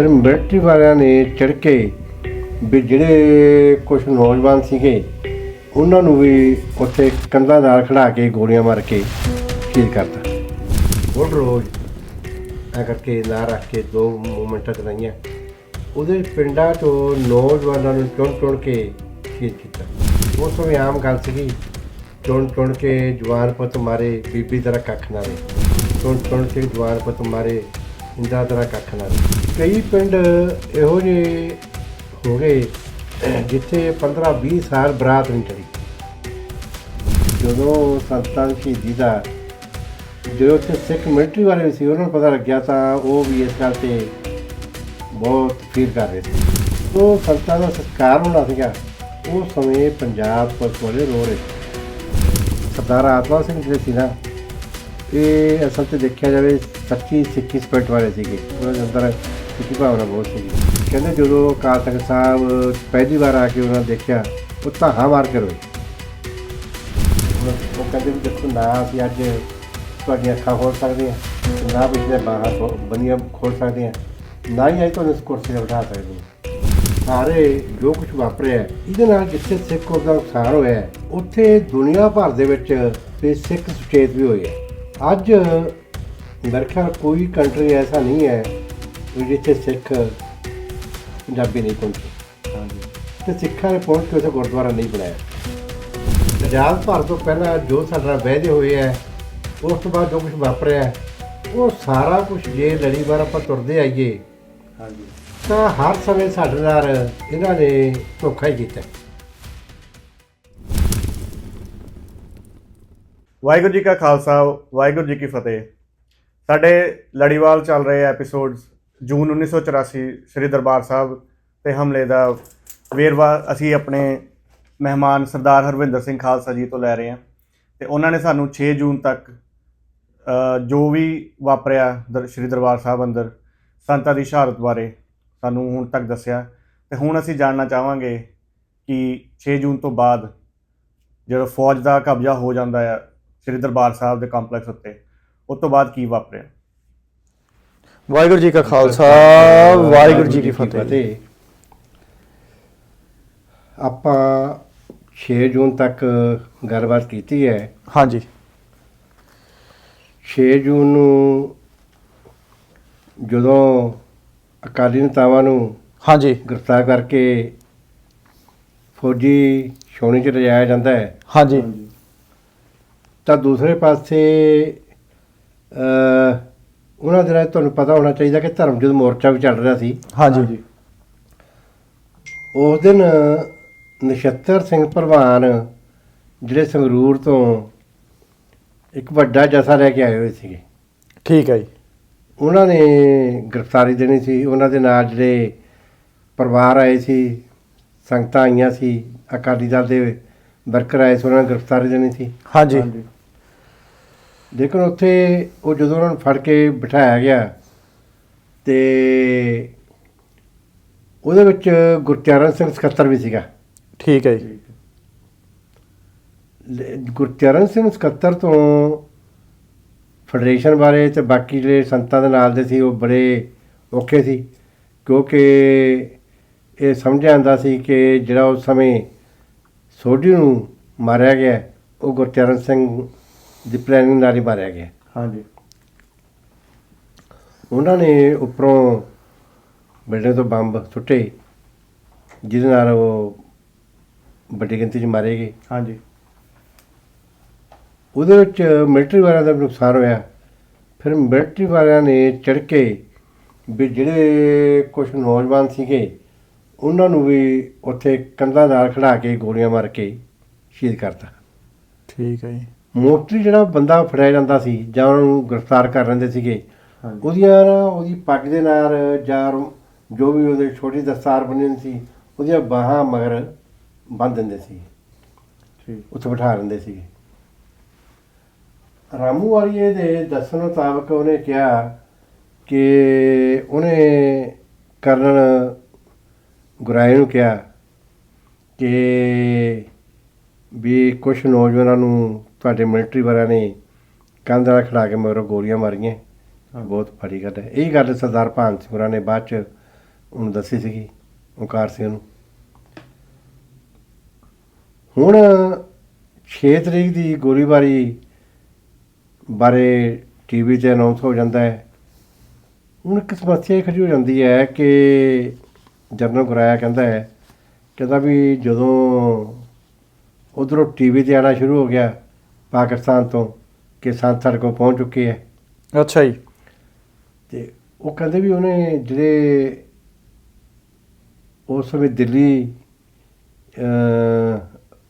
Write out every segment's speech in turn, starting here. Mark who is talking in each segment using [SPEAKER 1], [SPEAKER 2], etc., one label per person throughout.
[SPEAKER 1] ਫਿਰ ਮਿਲਟਰੀ ਵਾਲਿਆਂ ਨੇ ਚੜ ਕੇ ਵੀ ਜਿਹੜੇ ਕੁਝ ਨੌਜਵਾਨ ਸੀਗੇ, ਉਹਨਾਂ ਨੂੰ ਵੀ ਉੱਥੇ ਕੰਧਾਂ ਨਾਲ ਖੜਾ ਕੇ ਗੋਲੀਆਂ ਮਾਰ ਕੇ ਸ਼ਹੀਦ ਕਰਤਾ। ਉਹ ਰੋਜ਼। ਐ ਕਰਕੇ ਨਾ ਰੱਖ ਕੇ ਦੋ ਮੂਵਮੈਂਟਾਂ ਚਲਾਈਆਂ। ਉਹਦੇ ਪਿੰਡਾਂ ਤੋਂ ਨੌਜਵਾਨਾਂ ਨੂੰ ਚੁਣ ਚੁਣ ਕੇ ਸ਼ਹੀਦ ਕੀਤਾ। ਉਸ ਸਮੇਂ ਆਮ ਗੱਲ ਸੀਗੀ, ਚੁਣ ਚੁਣ ਕੇ ਜਵਾਨ ਪੁੱਤ ਮਾਰੇ, ਬੀਬੀ ਤੇਰਾ ਕੱਖ ਨਾ ਰੇ ਚੁਣ ਚੁਣ ਕੇ ਜਵਾਨ ਪੁੱਤ ਮਾਰੇ ਇੰਦਾ ਤੇਰਾ ਕੱਖ ਨਾ ਕਈ ਪਿੰਡ ਇਹੋ ਜਿਹੇ ਹੋ ਗਏ, ਜਿੱਥੇ 15 20 ਸਾਲ ਬਰਾਤ ਨਹੀਂ ਚੜੀ ਜਦੋਂ ਸੰਤਾਂ ਦੀ ਸ਼ਹੀਦੀ ਦਾ, ਜਦੋਂ ਉੱਥੇ ਸਿੱਖ ਮਿਲਟਰੀ ਵਾਲੇ ਵੀ ਸੀ, ਉਹਨਾਂ ਨੂੰ ਪਤਾ ਲੱਗਿਆ ਤਾਂ ਉਹ ਵੀ ਇਸ ਗੱਲ ਤੇ ਬਹੁਤ ਫੀਲ ਕਰ ਰਹੇ ਸੀ। ਉਹ ਸੰਤਾਂ ਦਾ ਸਤਿਕਾਰ ਹੋਣਾ ਸੀਗਾ। ਉਸ ਸਮੇਂ ਪੰਜਾਬ ਪੁਲਿਸ ਵਾਲੇ ਰੋ ਰਹੇ ਸਰਦਾਰ ਆਤਮਾ ਸਿੰਘ ਜਿਹੜੇ ਸੀ ਨਾ ਇਹ ਅਸਲ ਤੇ ਦੇਖਿਆ ਜਾਵੇ ਸੱਚੀ ਸਿੱਖੀ ਸਪਿਰਟ ਵਾਲੇ ਸੀਗੇ। ਉਹਨਾਂ ਦੇ ਅੰਦਰ ਸਿੱਖੀ ਭਾਵਨਾ ਬਹੁਤ ਸੀਗੀ। ਕਹਿੰਦੇ ਜਦੋਂ ਅਕਾਲ ਤਖਤ ਸਾਹਿਬ ਪਹਿਲੀ ਵਾਰ ਆ ਕੇ ਉਹਨਾਂ ਨੇ ਦੇਖਿਆ, ਉਹ ਧਾਹਾਂ ਮਾਰ ਕੇ ਰੋਏ। ਉਹ ਕਹਿੰਦੇ ਵੀ ਦੇਖੋ ਨਾ ਅਸੀਂ ਅੱਜ ਤੁਹਾਡੀਆਂ ਅੱਖਾਂ ਖੋਲ ਸਕਦੇ ਹਾਂ, ਨਾ ਪਿਛਲੇ ਬਾਹਾਂ ਖੋ- ਬੰਨੀਆਂ ਖੋਲ ਸਕਦੇ ਹਾਂ, ਨਾ ਹੀ ਅਸੀਂ ਤੁਹਾਨੂੰ ਇਸ ਕੁਰਸੀ ਤੇ ਬਿਠਾ ਸਕਦੇ ਹਾਂ। ਸਾਰੇ ਜੋ ਕੁਝ ਵਾਪਰਿਆ, ਇਹਦੇ ਨਾਲ ਜਿੱਥੇ ਸਿੱਖ ਕੌਮ ਦਾ ਨੁਕਸਾਨ ਹੋਇਆ, ਉੱਥੇ ਦੁਨੀਆ ਭਰ ਦੇ ਵਿੱਚ ਤੇ ਸਿੱਖ ਸੁਚੇਤ ਵੀ ਹੋਏ ਹੈ ਅੱਜ ਮੇਰੇ ਖਿਆਲ ਕੋਈ ਕੰਟਰੀ ਐਸਾ ਨਹੀਂ ਹੈ ਜਿੱਥੇ ਸਿੱਖ ਪੰਜਾਬੀ ਨਹੀਂ ਪਹੁੰਚੇ।
[SPEAKER 2] ਹਾਂਜੀ।
[SPEAKER 1] ਤੇ ਸਿੱਖਾਂ ਨੇ ਪਹੁੰਚ ਕੇ ਉੱਥੇ ਗੁਰਦੁਆਰਾ ਨਹੀਂ ਬਣਾਇਆ। ਆਜ਼ਾਦ ਭਾਰਤ ਤੋਂ ਪਹਿਲਾਂ ਜੋ ਸਾਡਾ ਵਾਅਦੇ ਹੋਏ ਹੈ ਉਸ ਤੋਂ ਬਾਅਦ ਜੋ ਕੁਝ ਵਾਪਰਿਆ ਉਹ ਸਾਰਾ ਕੁਝ ਜੇ ਲੜੀ ਵਾਰ ਆਪਾਂ ਤੁਰਦੇ ਆਈਏ
[SPEAKER 2] ਹਾਂਜੀ।
[SPEAKER 1] ਤਾਂ ਹਰ ਸਮੇਂ ਸਾਡੇ ਨਾਲ ਇਹਨਾਂ ਨੇ ਧੋਖਾ ਹੀ ਕੀਤਾ।
[SPEAKER 2] ਵਾਹਿਗੁਰੂ ਜੀ ਕਾ ਖਾਲਸਾ, ਵਾਹਿਗੁਰੂ ਜੀ ਕੀ ਫਤਿਹ। ਸਾਡੇ ਲੜੀਵਾਲ ਚੱਲ ਰਹੇ ਐਪੀਸੋਡਸ ਜੂਨ 1984 ਸ੍ਰੀ ਦਰਬਾਰ ਸਾਹਿਬ ਤੇ ਹਮਲੇ ਦਾ ਵੇਰਵਾ ਅਸੀਂ ਆਪਣੇ ਮਹਿਮਾਨ ਸਰਦਾਰ ਹਰਵਿੰਦਰ ਸਿੰਘ ਖਾਲਸਾ ਜੀ ਤੋਂ ਲੈ ਰਹੇ ਹਾਂ ਤੇ ਉਹਨਾਂ ਨੇ ਸਾਨੂੰ 6 ਜੂਨ ਤੱਕ ਜੋ ਵੀ ਵਾਪਰਿਆ ਦਰ- ਸ੍ਰੀ ਦਰਬਾਰ ਸਾਹਿਬ ਅੰਦਰ, ਸੰਤਾਂ ਦੀ ਸ਼ਹਾਦਤ ਬਾਰੇ ਸਾਨੂੰ ਹੁਣ ਤੱਕ ਦੱਸਿਆ ਤੇ ਹੁਣ ਅਸੀਂ ਜਾਣਨਾ ਚਾਹਾਂਗੇ ਕਿ 6 ਜੂਨ ਤੋਂ ਬਾਅਦ ਜਦੋਂ ਫੌਜ ਦਾ ਕਬਜ਼ਾ ਹੋ ਜਾਂਦਾ ਹੈ ਸ੍ਰੀ ਦਰਬਾਰ ਸਾਹਿਬ ਦੇ ਕੰਪਲੈਕਸ ਉੱਤੇ। ਉਸ ਤੋਂ ਬਾਅਦ ਕੀ ਵਾਪਰਿਆ?
[SPEAKER 3] ਵਾਹਿਗੁਰੂ ਜੀ ਕਾ ਖਾਲਸਾ ਵਾਹਿਗੁਰੂ ਜੀ ਕੀ ਫਤਿਹ।
[SPEAKER 1] ਆਪਾਂ 6 ਜੂਨ ਤੱਕ ਗੱਲਬਾਤ ਕੀਤੀ ਹੈ।
[SPEAKER 3] ਹਾਂਜੀ।
[SPEAKER 1] 6 ਜੂਨ ਨੂੰ ਜਦੋਂ ਅਕਾਲੀ ਨੇਤਾਵਾਂ ਨੂੰ
[SPEAKER 3] ਹਾਂਜੀ।
[SPEAKER 1] ਗ੍ਰਿਫਤਾਰ ਕਰਕੇ ਫੌਜੀ ਛਾਉਣੀ 'ਚ ਲਿਜਾਇਆ ਜਾਂਦਾ ਹੈ।
[SPEAKER 3] ਹਾਂਜੀ।
[SPEAKER 1] ਤਾਂ ਦੂਸਰੇ ਪਾਸੇ ਅ ਉਹਨਾਂ ਦੇ ਨਾਲ ਤੁਹਾਨੂੰ ਪਤਾ ਹੋਣਾ ਚਾਹੀਦਾ ਕਿ ਧਰਮ ਯੁੱਧ ਮੋਰਚਾ ਵੀ ਚੱਲ ਰਿਹਾ ਸੀ।
[SPEAKER 3] ਹਾਂਜੀ।
[SPEAKER 1] ਉਸ ਦਿਨ ਨਛੱਤਰ ਸਿੰਘ ਪ੍ਰਵਾਨ ਜਿਹੜੇ ਸੰਗਰੂਰ ਤੋਂ ਇੱਕ ਵੱਡਾ ਜਥਾ ਲੈ ਕੇ ਆਏ ਹੋਏ ਸੀਗੇ।
[SPEAKER 3] ਠੀਕ ਹੈ ਜੀ।
[SPEAKER 1] ਉਹਨਾਂ ਨੇ ਗ੍ਰਿਫਤਾਰੀ ਦੇਣੀ ਸੀ। ਉਹਨਾਂ ਦੇ ਨਾਲ ਜਿਹੜੇ ਪਰਿਵਾਰ ਆਏ ਸੀ ਸੰਗਤਾਂ ਆਈਆਂ ਸੀ ਅਕਾਲੀ ਦਲ ਦੇ ਵਰਕਰ ਆਏ ਸੀ ਉਹਨਾਂ ਨੇ ਗ੍ਰਿਫਤਾਰੀ ਦੇਣੀ ਸੀ।
[SPEAKER 3] ਹਾਂਜੀ।
[SPEAKER 1] ਲੇਕਿਨ ਉੱਥੇ ਉਹ ਜਦੋਂ ਉਹਨਾਂ ਨੂੰ ਫੜ ਕੇ ਬਿਠਾਇਆ ਗਿਆ ਤੇ ਉਹਦੇ ਵਿੱਚ ਗੁਰਚਰਨ ਸਿੰਘ ਸਕੱਤਰ ਵੀ ਸੀਗਾ।
[SPEAKER 3] ਠੀਕ ਹੈ ਜੀ।
[SPEAKER 1] ਗੁਰਚਰਨ ਸਿੰਘ ਸਕੱਤਰ ਤੋਂ ਫੈਡਰੇਸ਼ਨ ਬਾਰੇ ਤੇ ਬਾਕੀ ਜਿਹੜੇ ਸੰਤਾਂ ਦੇ ਨਾਲ ਦੇ ਸੀ ਉਹ ਬੜੇ ਔਖੇ ਸੀ ਕਿਉਂਕਿ ਇਹ ਸਮਝਿਆ ਜਾਂਦਾ ਸੀ ਕਿ ਜਿਹੜਾ ਉਸ ਸਮੇਂ ਸੋਢੀ ਨੂੰ ਮਾਰਿਆ ਗਿਆ ਉਹ ਗੁਰਚਰਨ ਸਿੰਘ ਦੀ ਪਲੈਨਿੰਗ ਨਾਲ ਹੀ ਮਾਰਿਆ ਗਿਆ।
[SPEAKER 2] ਹਾਂਜੀ।
[SPEAKER 1] ਉਹਨਾਂ ਨੇ ਉੱਪਰੋਂ ਬਿਲਡਿੰਗ ਤੋਂ ਬੰਬ ਸੁੱਟੇ ਜਿਹਦੇ ਨਾਲ ਉਹ ਵੱਡੀ ਗਿਣਤੀ 'ਚ ਮਾਰੇ ਗਏ।
[SPEAKER 2] ਹਾਂਜੀ।
[SPEAKER 1] ਉਹਦੇ ਵਿੱਚ ਮਿਲਟਰੀ ਵਾਲਿਆਂ ਦਾ ਨੁਕਸਾਨ ਹੋਇਆ। ਫਿਰ ਮਿਲਟਰੀ ਵਾਲਿਆਂ ਨੇ ਚੜ ਕੇ ਵੀ ਜਿਹੜੇ ਕੁਝ ਨੌਜਵਾਨ ਸੀਗੇ ਉਹਨਾਂ ਨੂੰ ਵੀ ਉੱਥੇ ਕੰਧਾਂ ਨਾਲ ਖੜਾ ਕੇ ਗੋਲੀਆਂ ਮਾਰ ਕੇ ਸ਼ਹੀਦ ਕਰਤਾ।
[SPEAKER 3] ਠੀਕ ਹੈ ਜੀ।
[SPEAKER 1] ਮੋਸਟਲੀ ਜਿਹੜਾ ਬੰਦਾ ਫੜਿਆ ਜਾਂਦਾ ਸੀ ਜਾਂ ਉਹਨੂੰ ਗ੍ਰਿਫਤਾਰ ਕਰ ਲੈਂਦੇ ਸੀਗੇ ਉਹਦੀਆਂ ਨਾ ਉਹਦੀ ਪੱਗ ਦੇ ਨਾਲ ਜਾਂ ਜੋ ਵੀ ਉਹਦੇ ਛੋਟੀ ਦਸਤਾਰ ਬਣੀ ਹੁੰਦੀ ਸੀ ਉਹਦੀਆਂ ਬਾਹਾਂ ਮਗਰ ਬੰਨ ਦਿੰਦੇ ਸੀ।
[SPEAKER 2] ਠੀਕ।
[SPEAKER 1] ਉੱਥੇ ਬਿਠਾ ਲੈਂਦੇ ਸੀ। ਰਾਮੂ ਵਾਲੀਏ ਦੇ ਦੱਸਣ ਮੁਤਾਬਕ ਉਹਨੇ ਕਿਹਾ ਕਿ ਉਹਨੇ ਕਰਨਲ ਗੁਰਾਏ ਨੂੰ ਕਿਹਾ ਕਿ ਵੀ ਕੁਝ ਨੌਜਵਾਨਾਂ ਨੂੰ ਤੁਹਾਡੇ ਮਿਲਟਰੀ ਵਾਲਿਆਂ ਨੇ ਕੰਧ ਨਾਲ ਖੜਾ ਕੇ ਮਗਰੋਂ ਗੋਲੀਆਂ ਮਾਰੀਆਂ। ਬਹੁਤ ਬੜੀ ਗੱਲ ਹੈ। ਇਹ ਗੱਲ ਸਰਦਾਰ ਭਾਨ ਸਿੰਘ ਹੋਰਾਂ ਨੇ ਬਾਅਦ ਚ ਉਹਨੂੰ ਦੱਸੀ ਸੀਗੀ ਓਂਕਾਰ ਸਿੰਘ ਨੂੰ। ਹੁਣ 6 ਤਰੀਕ ਦੀ ਗੋਲੀਬਾਰੀ ਬਾਰੇ ਟੀਵੀ ਤੇ ਅਨਾਉਂਸ ਹੋ ਜਾਂਦਾ ਹੈ। ਹੁਣ ਇੱਕ ਸਮੱਸਿਆ ਇਹ ਖੜੀ ਹੋ ਜਾਂਦੀ ਹੈ ਕਿ ਜਰਨਲ ਗੁਰਾਇਆ ਕਹਿੰਦਾ ਹੈ ਕਹਿੰਦਾ ਵੀ ਜਦੋਂ ਉਧਰੋਂ ਟੀਵੀ ਤੇ ਆਣਾ ਸ਼ੁਰੂ ਹੋ ਗਿਆ ਪਾਕਿਸਤਾਨ ਤੋਂ ਕਿ ਸੰਤ ਸਾਡੇ ਕੋਲ ਪਹੁੰਚ ਚੁੱਕੇ ਹੈ।
[SPEAKER 3] ਅੱਛਾ ਜੀ।
[SPEAKER 1] ਤੇ ਉਹ ਕਹਿੰਦੇ ਵੀ ਉਹਨੇ ਜਿਹੜੇ ਉਸ ਸਮੇਂ ਦਿੱਲੀ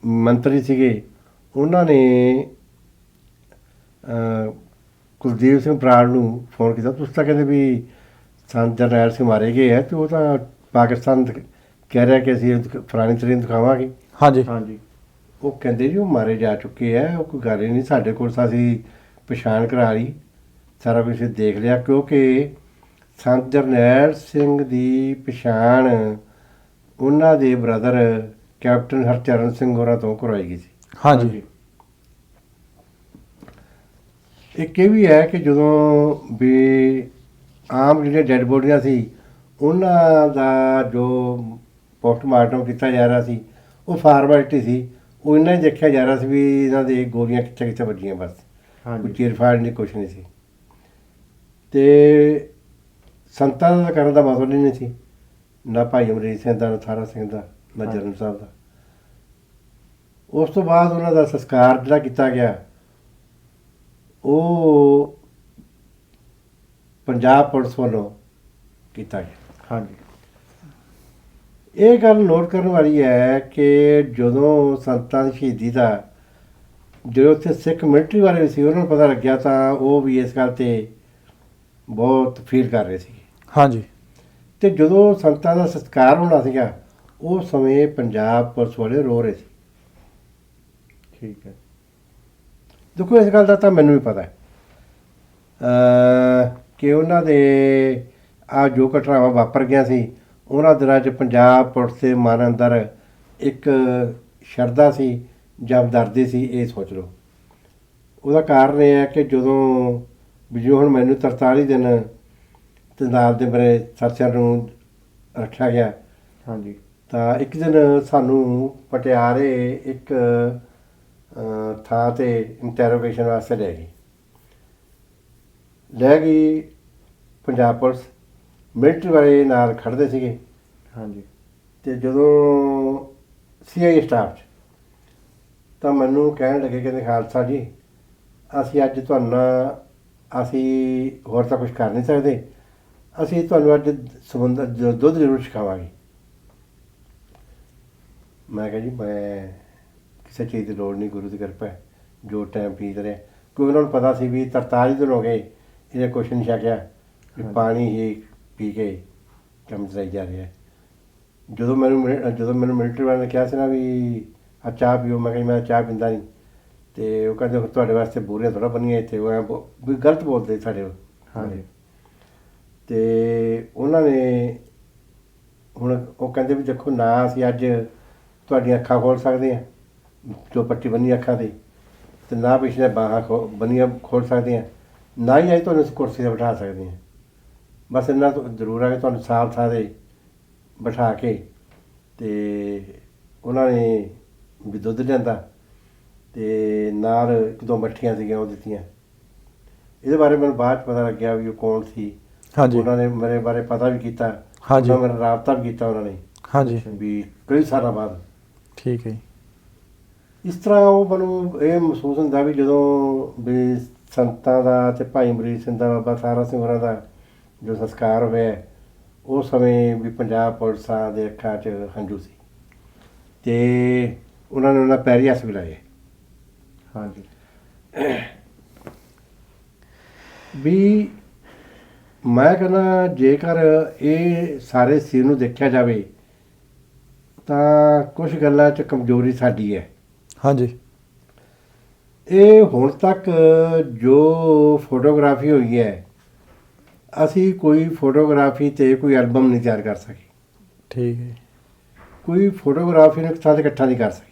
[SPEAKER 1] ਮੰਤਰੀ ਸੀਗੇ ਉਹਨਾਂ ਨੇ ਕੁਲਦੀਪ ਸਿੰਘ ਬਰਾੜ ਨੂੰ ਫੋਨ ਕੀਤਾ। ਤੁਸੀਂ ਤਾਂ ਕਹਿੰਦੇ ਵੀ ਸੰਤ ਜਰਨੈਲ ਸਿੰਘ ਮਾਰੇ ਗਏ ਹੈ ਤੇ ਉਹ ਤਾਂ ਪਾਕਿਸਤਾਨ ਦ- ਕਹਿ ਰਿਹਾ ਕਿ ਅਸੀਂ ਉਹਦੀ ਫਲਾਣੀ ਤਰੀਨ ਦਿਖਾਵਾਂਗੇ।
[SPEAKER 3] ਹਾਂਜੀ।
[SPEAKER 2] ਹਾਂਜੀ।
[SPEAKER 1] ਉਹ ਕਹਿੰਦੇ ਜੀ ਉਹ ਮਾਰੇ ਜਾ ਚੁੱਕੇ ਆ ਉਹ ਕੋਈ ਗੱਲ ਹੀ ਨਹੀਂ ਸਾਡੇ ਕੋਲ ਤਾਂ ਅਸੀਂ ਪਛਾਣ ਕਰਾ ਲਈ ਸਾਰਾ ਕੁਝ ਦੇਖ ਲਿਆ ਕਿਉਂਕਿ ਸੰਤ ਜਰਨੈਲ ਸਿੰਘ ਦੀ ਪਛਾਣ ਉਹਨਾਂ ਦੇ ਬ੍ਰਦਰ ਕੈਪਟਨ ਹਰਚਰਨ ਸਿੰਘ ਹੋਰਾਂ ਤੋਂ ਕਰਵਾਈ ਗਈ ਸੀ।
[SPEAKER 3] ਹਾਂਜੀ।
[SPEAKER 1] ਇੱਕ ਇਹ ਵੀ ਹੈ ਕਿ ਜਦੋਂ ਵੀ ਆਮ ਜਿਹੜੇ ਡੈੱਡ ਬੋਡੀਆਂ ਸੀ ਉਹਨਾਂ ਦਾ ਜੋ ਪੋਸਟਮਾਰਟਮ ਕੀਤਾ ਜਾ ਰਿਹਾ ਸੀ ਉਹ ਫਾਰਮੈਲਿਟੀ ਸੀ ਉਹ ਇਹਨਾਂ ਹੀ ਦੇਖਿਆ ਜਾ ਰਿਹਾ ਸੀ ਵੀ ਇਹਨਾਂ ਦੇ ਗੋਲੀਆਂ ਕਿੱਥੇ ਕਿੱਥੇ ਵੱਜੀਆਂ ਬਸ। ਕੋਈ ਚੀਰਫਾੜ ਨਹੀਂ ਕੁਛ ਨਹੀਂ ਸੀ। ਤੇ ਸੰਤਾਂ ਦਾ ਕਰਨ ਦਾ ਮਤਲਬ ਨਹੀਂ ਸੀ। ਨਾ ਭਾਈ ਅਮਰੀਕ ਸਿੰਘ ਦਾ ਨਾ ਥਾਰਾ ਸਿੰਘ ਦਾ ਨਾ। ਜਰਨ ਸਾਹਿਬ ਦਾ। ਉਸ ਤੋਂ ਬਾਅਦ ਉਹਨਾਂ ਦਾ ਸੰਸਕਾਰ ਜਿਹੜਾ ਕੀਤਾ ਗਿਆ ਉਹ ਪੰਜਾਬ ਪੁਲਿਸ ਵੱਲੋਂ ਕੀਤਾ ਗਿਆ।
[SPEAKER 2] ਹਾਂਜੀ।
[SPEAKER 1] ਇਹ ਗੱਲ ਨੋਟ ਕਰਨ ਵਾਲੀ ਹੈ ਕਿ ਜਦੋਂ ਸੰਤਾਂ ਦੀ ਸ਼ਹੀਦੀ ਦਾ ਜਦੋਂ ਉੱਥੇ ਸਿੱਖ ਮਿਲਟਰੀ ਵਾਲੇ ਸੀ ਉਹਨਾਂ ਨੂੰ ਪਤਾ ਲੱਗਿਆ ਤਾਂ ਉਹ ਵੀ ਇਸ ਗੱਲ ਤੇ ਬਹੁਤ ਫੀਲ ਕਰ ਰਹੇ ਸੀ
[SPEAKER 3] ਹਾਂਜੀ।
[SPEAKER 1] ਤੇ ਜਦੋਂ ਸੰਤਾਂ ਦਾ ਸਤਿਕਾਰ ਹੋਣਾ ਸੀਗਾ ਉਸ ਸਮੇਂ ਪੰਜਾਬ ਪੁਲਿਸ ਵਾਲੇ ਰੋ ਰਹੇ ਸੀ।
[SPEAKER 2] ਠੀਕ ਹੈ।
[SPEAKER 1] ਦੇਖੋ ਇਸ ਗੱਲ ਦਾ ਤਾਂ ਮੈਨੂੰ ਵੀ ਪਤਾ ਹੈ। ਕਿ ਉਹਨਾਂ ਦੇ ਆ ਜੋ ਘਟਨਾਵਾਂ ਵਾਪਰ ਗਿਆ ਸੀ ਉਹਨਾਂ ਦਿਨਾਂ 'ਚ ਪੰਜਾਬ ਪੁਲਿਸ ਦੇ ਮਨ ਅੰਦਰ ਇੱਕ ਸ਼ਰਧਾ ਸੀ ਜਾਂ ਦਰਦੀ ਸੀ ਇਹ ਸੋਚ ਲਓ। ਉਹਦਾ ਕਾਰਨ ਇਹ ਹੈ ਕਿ ਜਦੋਂ ਵੀ ਜੋ ਹੁਣ ਮੈਨੂੰ 43 ਦਿਨ ਤੇ ਨਾਲ ਦੇ ਮੇਰੇ ਸਾਥੀਆਂ ਨੂੰ ਰੱਖਿਆ ਗਿਆ
[SPEAKER 2] ਹਾਂਜੀ।
[SPEAKER 1] ਤਾਂ ਇੱਕ ਦਿਨ ਸਾਨੂੰ ਪਟਿਆਲੇ ਇੱਕ ਥਾਂ ਤੇ ਇੰਟਰੋਗੇਸ਼ਨ ਵਾਸਤੇ ਲੈ ਗਈ। ਲੈ ਗਈ ਪੰਜਾਬ ਪੁਲਿਸ। ਮਿਲਟਰੀ ਵਾਲੇ ਨਾਲ ਖੜਦੇ ਸੀਗੇ।
[SPEAKER 2] ਹਾਂਜੀ।
[SPEAKER 1] ਤੇ ਜਦੋਂ ਸੀਆਈ ਸਟਾਫ 'ਚ ਤਾਂ ਮੈਨੂੰ ਕਹਿਣ ਲੱਗੇ ਕਿ ਖਾਲਸਾ ਜੀ ਅਸੀਂ ਅੱਜ ਤੁਹਾਨੂੰ ਅਸੀਂ ਹੋਰ ਤਾਂ ਕੁਝ ਕਰ ਨਹੀਂ ਸਕਦੇ। ਅਸੀਂ ਤੁਹਾਨੂੰ ਅੱਜ ਸਮੁੰਦਰ ਦੁੱਧ ਜ਼ਰੂਰ ਛਕਾਵਾਂਗੇ। ਮੈਂ ਕਿਹਾ ਜੀ ਮੈਂ ਕਿਸੇ ਚੀਜ਼ ਦੀ ਲੋੜ ਨਹੀਂ ਗੁਰੂ ਦੀ ਕਿਰਪਾ ਜੋ ਟਾਈਮ ਪੀ ਰਿਹਾ ਕਿਉਂਕਿ ਉਹਨਾਂ ਨੂੰ ਪਤਾ ਸੀ ਵੀ 43 ਦਿਨ ਹੋ ਗਏ ਇਹਨੇ ਕੁਛ ਨਹੀਂ ਛਕਿਆ। ਪਾਣੀ ਹੀ ਪੀ ਕੇ ਕੰਮ ਚਲਾਈ ਜਾ ਰਿਹਾ ਹੈ। ਜਦੋਂ ਮੈਨੂੰ ਮਿਲ- ਜਦੋਂ ਮੈਨੂੰ ਮਿਲਟਰੀ ਵਾਲਿਆਂ ਨੇ ਕਿਹਾ ਸੀ ਨਾ ਵੀ ਆ ਚਾਹ ਪੀਓ ਮੈਂ ਕਿਹਾ ਜੀ ਮੈਂ ਚਾਹ ਪੀਂਦਾ ਨਹੀਂ। ਤੇ ਉਹ ਕਹਿੰਦੇ ਤੁਹਾਡੇ ਵਾਸਤੇ ਬੂਰੀਆਂ ਥੋੜਾ ਬਣੀਆਂ ਇੱਥੇ ਉਹ ਐਂ ਬੋ- ਵੀ ਗਲਤ ਬੋਲਦੇ ਸਾਡੇ
[SPEAKER 2] ਹਾਂਜੀ
[SPEAKER 1] ਤੇ ਉਹਨਾਂ ਨੇ ਹੁਣ ਉਹ ਕਹਿੰਦੇ ਵੀ ਦੇਖੋ ਨਾ ਅਸੀਂ ਅੱਜ ਤੁਹਾਡੀਆਂ ਅੱਖਾਂ ਖੋਲ ਸਕਦੇ ਹਾਂ ਜੋ ਪੱਟੀ ਬੰਨੀ ਅੱਖਾਂ ਤੇ ਤੇ ਨਾ ਪਿਛਲੇ ਬਾਹਾਂ ਖੋ ਬੰਨੀਆਂ ਖੋਲ ਸਕਦੇ ਹਾਂ ਨਾ ਹੀ ਅੱਜ ਤੁਹਾਨੂੰ ਇਸ ਕੁਰਸੀ ਤੇ ਬਿਠਾ ਸਕਦੇ ਹਾਂ। ਬਸ ਇੰਨਾ ਤੋਂ ਜ਼ਰੂਰ ਹੈ ਕਿ ਤੁਹਾਨੂੰ ਸਾਫ਼ ਥਾਂ ਤੇ ਬਿਠਾ ਕੇ ਤੇ ਉਹਨਾਂ ਨੇ ਵੀ ਦੁੱਧ ਲਿਆਂਦਾ ਤੇ ਨਾਲ ਇੱਕ ਦੋ ਮੱਠੀਆਂ ਸੀਗੀਆਂ ਉਹ ਦਿੱਤੀਆਂ। ਇਹਦੇ ਬਾਰੇ ਮੈਨੂੰ ਬਾਅਦ ਪਤਾ ਲੱਗਿਆ ਵੀ ਉਹ ਕੌਣ ਸੀ।
[SPEAKER 3] ਹਾਂਜੀ।
[SPEAKER 1] ਉਹਨਾਂ ਨੇ ਮੇਰੇ ਬਾਰੇ ਪਤਾ ਵੀ ਕੀਤਾ।
[SPEAKER 3] ਹਾਂਜੀ।
[SPEAKER 1] ਉਹਨਾਂ ਮੇਰਾ ਰਾਬਤਾ ਵੀ ਕੀਤਾ ਉਹਨਾਂ ਨੇ।
[SPEAKER 3] ਹਾਂਜੀ।
[SPEAKER 1] ਵੀ ਕਈ ਸਾਲਾਂ ਬਾਅਦ।
[SPEAKER 3] ਠੀਕ ਹੈ।
[SPEAKER 1] ਇਸ ਤਰ੍ਹਾਂ ਉਹ ਮੈਨੂੰ ਇਹ ਮਹਿਸੂਸ ਹੁੰਦਾ ਵੀ ਜਦੋਂ ਵੀ ਸੰਤਾਂ ਦਾ ਤੇ ਭਾਈ ਅਮਰੀਕ ਸਿੰਘ ਦਾ ਬਾਬਾ ਸਾਰਾ ਸਿੰਘ ਹੋਰਾਂ ਦਾ ਜੋ ਸੰਸਕਾਰ ਹੋਇਆ ਉਸ ਸਮੇਂ ਵੀ ਪੰਜਾਬ ਪੁਲਿਸਾਂ ਦੇ ਅੱਖਾਂ 'ਚ ਹੰਝੂ ਸੀ। ਤੇ ਉਹਨਾਂ ਨੇ ਉਹਨਾਂ ਪੈਰੀ ਹੱਥ ਵੀ ਲਾਏ।
[SPEAKER 2] ਹਾਂਜੀ।
[SPEAKER 1] ਵੀ ਮੈਂ ਕਹਿੰਦਾ ਜੇਕਰ ਇਹ ਸਾਰੇ ਸੀਨ ਨੂੰ ਦੇਖਿਆ ਜਾਵੇ ਤਾਂ ਕੁਝ ਗੱਲਾਂ 'ਚ ਕਮਜ਼ੋਰੀ ਸਾਡੀ ਹੈ।
[SPEAKER 3] ਹਾਂਜੀ।
[SPEAKER 1] ਇਹ ਹੁਣ ਤੱਕ ਜੋ ਫੋਟੋਗ੍ਰਾਫੀ ਹੋਈ ਹੈ ਅਸੀਂ ਕੋਈ ਫੋਟੋਗ੍ਰਾਫੀ ਤੇ ਕੋਈ ਐਲਬਮ ਨਹੀਂ ਤਿਆਰ ਕਰ ਸਕੇ।
[SPEAKER 3] ਠੀਕ ਹੈ।
[SPEAKER 1] ਕੋਈ ਫੋਟੋਗ੍ਰਾਫੀ ਨੂੰ ਇੱਕ ਥਾਂ ਤੇ ਇਕੱਠਾ ਨਹੀਂ ਕਰ ਸਕੇ।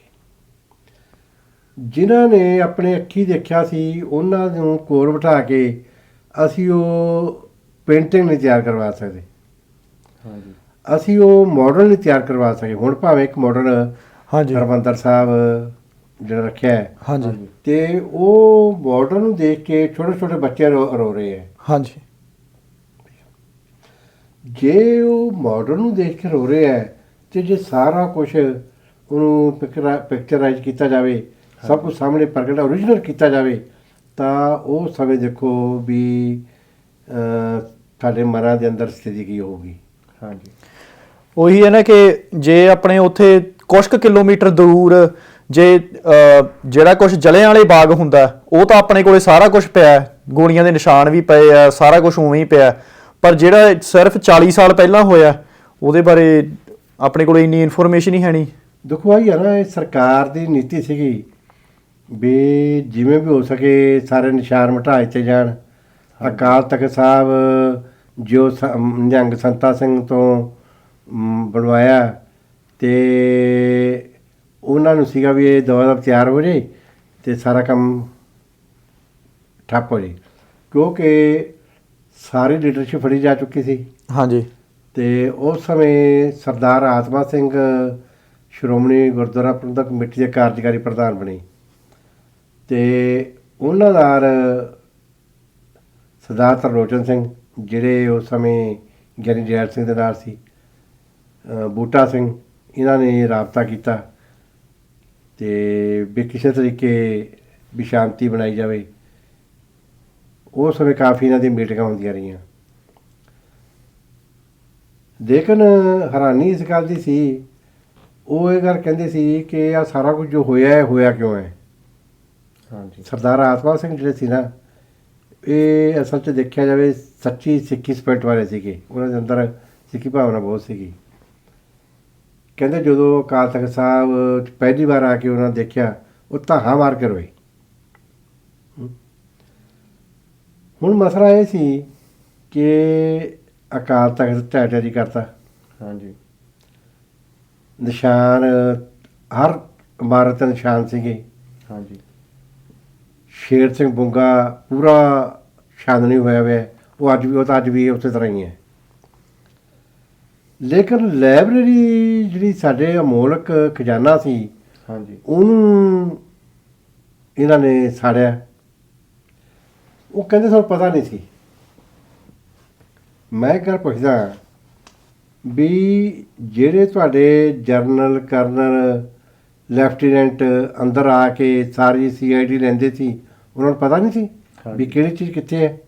[SPEAKER 1] ਜਿਨ੍ਹਾਂ ਨੇ ਆਪਣੇ ਅੱਖੀ ਦੇਖਿਆ ਸੀ ਉਹਨਾਂ ਨੂੰ ਕੋਲ ਬਿਠਾ ਕੇ ਅਸੀਂ ਉਹ ਪੇਂਟਿੰਗ ਨਹੀਂ ਤਿਆਰ ਕਰਵਾ ਸਕਦੇ।
[SPEAKER 2] ਹਾਂਜੀ।
[SPEAKER 1] ਅਸੀਂ ਉਹ ਮਾਡਲ ਨਹੀਂ ਤਿਆਰ ਕਰਵਾ ਸਕੇ। ਹੁਣ ਭਾਵੇਂ ਇੱਕ ਮਾਡਲ
[SPEAKER 3] ਹਾਂਜੀ।
[SPEAKER 1] ਹਰਮੰਦਰ ਸਾਹਿਬ ਜਿਹੜਾ ਰੱਖਿਆ ਹੈ।
[SPEAKER 3] ਹਾਂਜੀ।
[SPEAKER 1] ਤੇ ਉਹ ਮਾਡਲ ਨੂੰ ਦੇਖ ਕੇ ਛੋਟੇ ਛੋਟੇ ਬੱਚੇ ਰੋ ਰੋ ਰਹੇ ਹੈ।
[SPEAKER 3] ਹਾਂਜੀ।
[SPEAKER 1] ਜੇ ਉਹ ਮਾਡਲ ਨੂੰ ਦੇਖ ਕੇ ਰੋ ਰਿਹਾ ਹੈ, ਤੇ ਜੇ ਸਾਰਾ ਕੁਝ ਉਹਨੂੰ ਪਿਕਚਰਾਈਜ਼ ਕੀਤਾ ਜਾਵੇ, ਸਭ ਕੁਝ ਸਾਹਮਣੇ ਪ੍ਰਗਟ ਓਰੀਜਨਲ ਕੀਤਾ ਜਾਵੇ, ਤਾਂ ਉਹ ਸਮੇਂ ਦੇਖੋ ਵੀ ਸਾਡੇ ਮਨਾਂ ਦੇ ਅੰਦਰ ਸਥਿਤੀ ਕੀ ਹੋਊਗੀ।
[SPEAKER 2] ਹਾਂਜੀ।
[SPEAKER 3] ਉਹੀ ਹੈ ਨਾ ਕਿ ਜੇ ਆਪਣੇ ਉੱਥੇ ਕੁਝ ਕੁ ਕਿਲੋਮੀਟਰ ਦੂਰ ਜੇ ਜਿਹੜਾ ਕੁਝ ਜਲਿਆਂ ਵਾਲੇ ਬਾਗ ਹੁੰਦਾ, ਉਹ ਤਾਂ ਆਪਣੇ ਕੋਲੇ ਸਾਰਾ ਕੁਝ ਪਿਆ ਗੋਲੀਆਂ ਦੇ ਨਿਸ਼ਾਨ ਵੀ ਪਏ ਆ, ਸਾਰਾ ਕੁਝ ਉਵੇਂ ਹੀ ਪਿਆ ਪਰ ਜਿਹੜਾ ਸਿਰਫ 40 ਸਾਲ ਪਹਿਲਾਂ ਹੋਇਆ, ਉਹਦੇ ਬਾਰੇ ਆਪਣੇ ਕੋਲ ਇੰਨੀ ਇਨਫੋਰਮੇਸ਼ਨ ਹੀ ਹੈ ਨਹੀਂ।
[SPEAKER 1] ਦੇਖੋ ਆਈ ਆ ਨਾ, ਇਹ ਸਰਕਾਰ ਦੀ ਨੀਤੀ ਸੀਗੀ ਵੀ ਜਿਵੇਂ ਵੀ ਹੋ ਸਕੇ ਸਾਰੇ ਨਿਸ਼ਾਨ ਮਿਟਾ ਦਿੱਤੇ ਜਾਣ। ਅਕਾਲ ਤਖਤ ਸਾਹਿਬ ਜੋ ਸ- ਨਿਹੰਗ ਸੰਤਾ ਸਿੰਘ ਤੋਂ ਬਣਵਾਇਆ ਤੇ ਉਹਨਾਂ ਨੂੰ ਸੀਗਾ ਵੀ ਇਹ ਦਵਾ ਦਾ ਤਿਆਰ ਹੋ ਜੇ ਤੇ ਸਾਰਾ ਕੰਮ ਠੱਪ ਹੋ ਜੇ। ਕਿਉਂਕਿ ਸਾਰੀ ਲੀਡਰਸ਼ਿਪ ਫੜੀ ਜਾ ਚੁੱਕੀ ਸੀ।
[SPEAKER 3] ਹਾਂਜੀ।
[SPEAKER 1] ਤੇ ਉਸ ਸਮੇਂ ਸਰਦਾਰ ਆਤਮਾ ਸਿੰਘ ਸ਼੍ਰੋਮਣੀ ਗੁਰਦੁਆਰਾ ਪ੍ਰਬੰਧਕ ਕਮੇਟੀ ਦੇ ਕਾਰਜਕਾਰੀ ਪ੍ਰਧਾਨ ਬਣੇ। ਤੇ ਉਹਨਾਂ ਨਾਲ ਸਰਦਾਰ ਤਰਲੋਚਨ ਸਿੰਘ ਜਿਹੜੇ ਉਸ ਸਮੇਂ ਗਿਆਨੀ ਜੈਲ ਸਿੰਘ ਦੇ ਨਾਲ ਸੀ ਬੂਟਾ ਸਿੰਘ ਇਹਨਾਂ ਨੇ ਰਾਬਤਾ ਕੀਤਾ ਤੇ ਵੀ ਕਿਸੇ ਤਰੀਕੇ ਵੀ ਸ਼ਾਂਤੀ ਬਣਾਈ ਜਾਵੇ। ਉਸ ਸਮੇਂ ਕਾਫੀ ਇਹਨਾਂ ਦੀ ਮੀਟਿੰਗਾਂ ਹੁੰਦੀਆਂ ਰਹੀਆਂ। ਲੇਕਿਨ ਹੈਰਾਨੀ ਇਸ ਗੱਲ ਦੀ ਸੀ ਉਹ ਇਹ ਗੱਲ ਕਹਿੰਦੇ ਸੀ ਕਿ ਆ ਸਾਰਾ ਕੁਝ ਜੋ ਹੋਇਆ ਹੈ ਹੋਇਆ ਕਿਉਂ ਹੈ?
[SPEAKER 2] ਹਾਂਜੀ।
[SPEAKER 1] ਸਰਦਾਰ ਆਤਮਾ ਸਿੰਘ ਜਿਹੜੇ ਸੀ ਨਾ ਇਹ ਅਸਲ 'ਚ ਦੇਖਿਆ ਜਾਵੇ ਸੱਚੀ ਸਿੱਖੀ ਸਪਿਰਟ ਵਾਲੇ ਸੀਗੇ। ਉਹਨਾਂ ਦੇ ਅੰਦਰ ਸਿੱਖੀ ਭਾਵਨਾ ਬਹੁਤ ਸੀਗੀ। ਕਹਿੰਦੇ ਜਦੋਂ ਅਕਾਲ ਤਖਤ ਸਾਹਿਬ ਪਹਿਲੀ ਵਾਰ ਆ ਕੇ ਉਹਨਾਂ ਦੇਖਿਆ ਉਹ ਧਾਹਾਂ ਮਾਰ ਕੇ ਰੋਏ। ਹੁਣ ਮਸਲਾ ਇਹ ਸੀ ਕਿ ਅਕਾਲ ਤਖਤ ਢਹਿ ਜੀ ਕਰਤਾ।
[SPEAKER 2] ਹਾਂਜੀ।
[SPEAKER 1] ਨਿਸ਼ਾਨ ਹਰ ਇਮਾਰਤ ਨਿਸ਼ਾਨ ਸੀਗੇ।
[SPEAKER 2] ਹਾਂਜੀ।
[SPEAKER 1] ਸ਼ੇਰ ਸਿੰਘ ਬੁੰਗਾ ਪੂਰਾ ਛਾਨਣੀ ਹੋਇਆ ਹੋਇਆ। ਉਹ ਅੱਜ ਵੀ ਉਹ ਤਾਂ ਅੱਜ ਵੀ ਉਸੇ ਤਰ੍ਹਾਂ ਹੀ ਹੈ। ਲੇਕਿਨ ਲਾਇਬ੍ਰੇਰੀ ਜਿਹੜੀ ਸਾਡੇ ਅਮੋਲਕ ਖਜ਼ਾਨਾ ਸੀ
[SPEAKER 2] ਹਾਂਜੀ।
[SPEAKER 1] ਉਹਨੂੰ ਇਹਨਾਂ ਨੇ ਸਾੜਿਆ। ਉਹ ਕਹਿੰਦੇ ਸਾਨੂੰ ਪਤਾ ਨਹੀਂ ਸੀ ਮੈਂ ਇੱਕ ਗੱਲ ਪੁੱਛਦਾ ਵੀ ਜਿਹੜੇ ਤੁਹਾਡੇ ਜਰਨਲ ਕਰਨਲ ਲੈਫਟੀਨੈਂਟ ਅੰਦਰ ਆ ਕੇ ਸਾਰੀ ਸੀਆਈਡੀ ਲੈਂਦੇ ਸੀ ਉਹਨਾਂ ਨੂੰ ਪਤਾ ਨਹੀਂ ਸੀ ਵੀ। ਕਿਹੜੀ ਚੀਜ਼ ਕਿੱਥੇ ਹੈ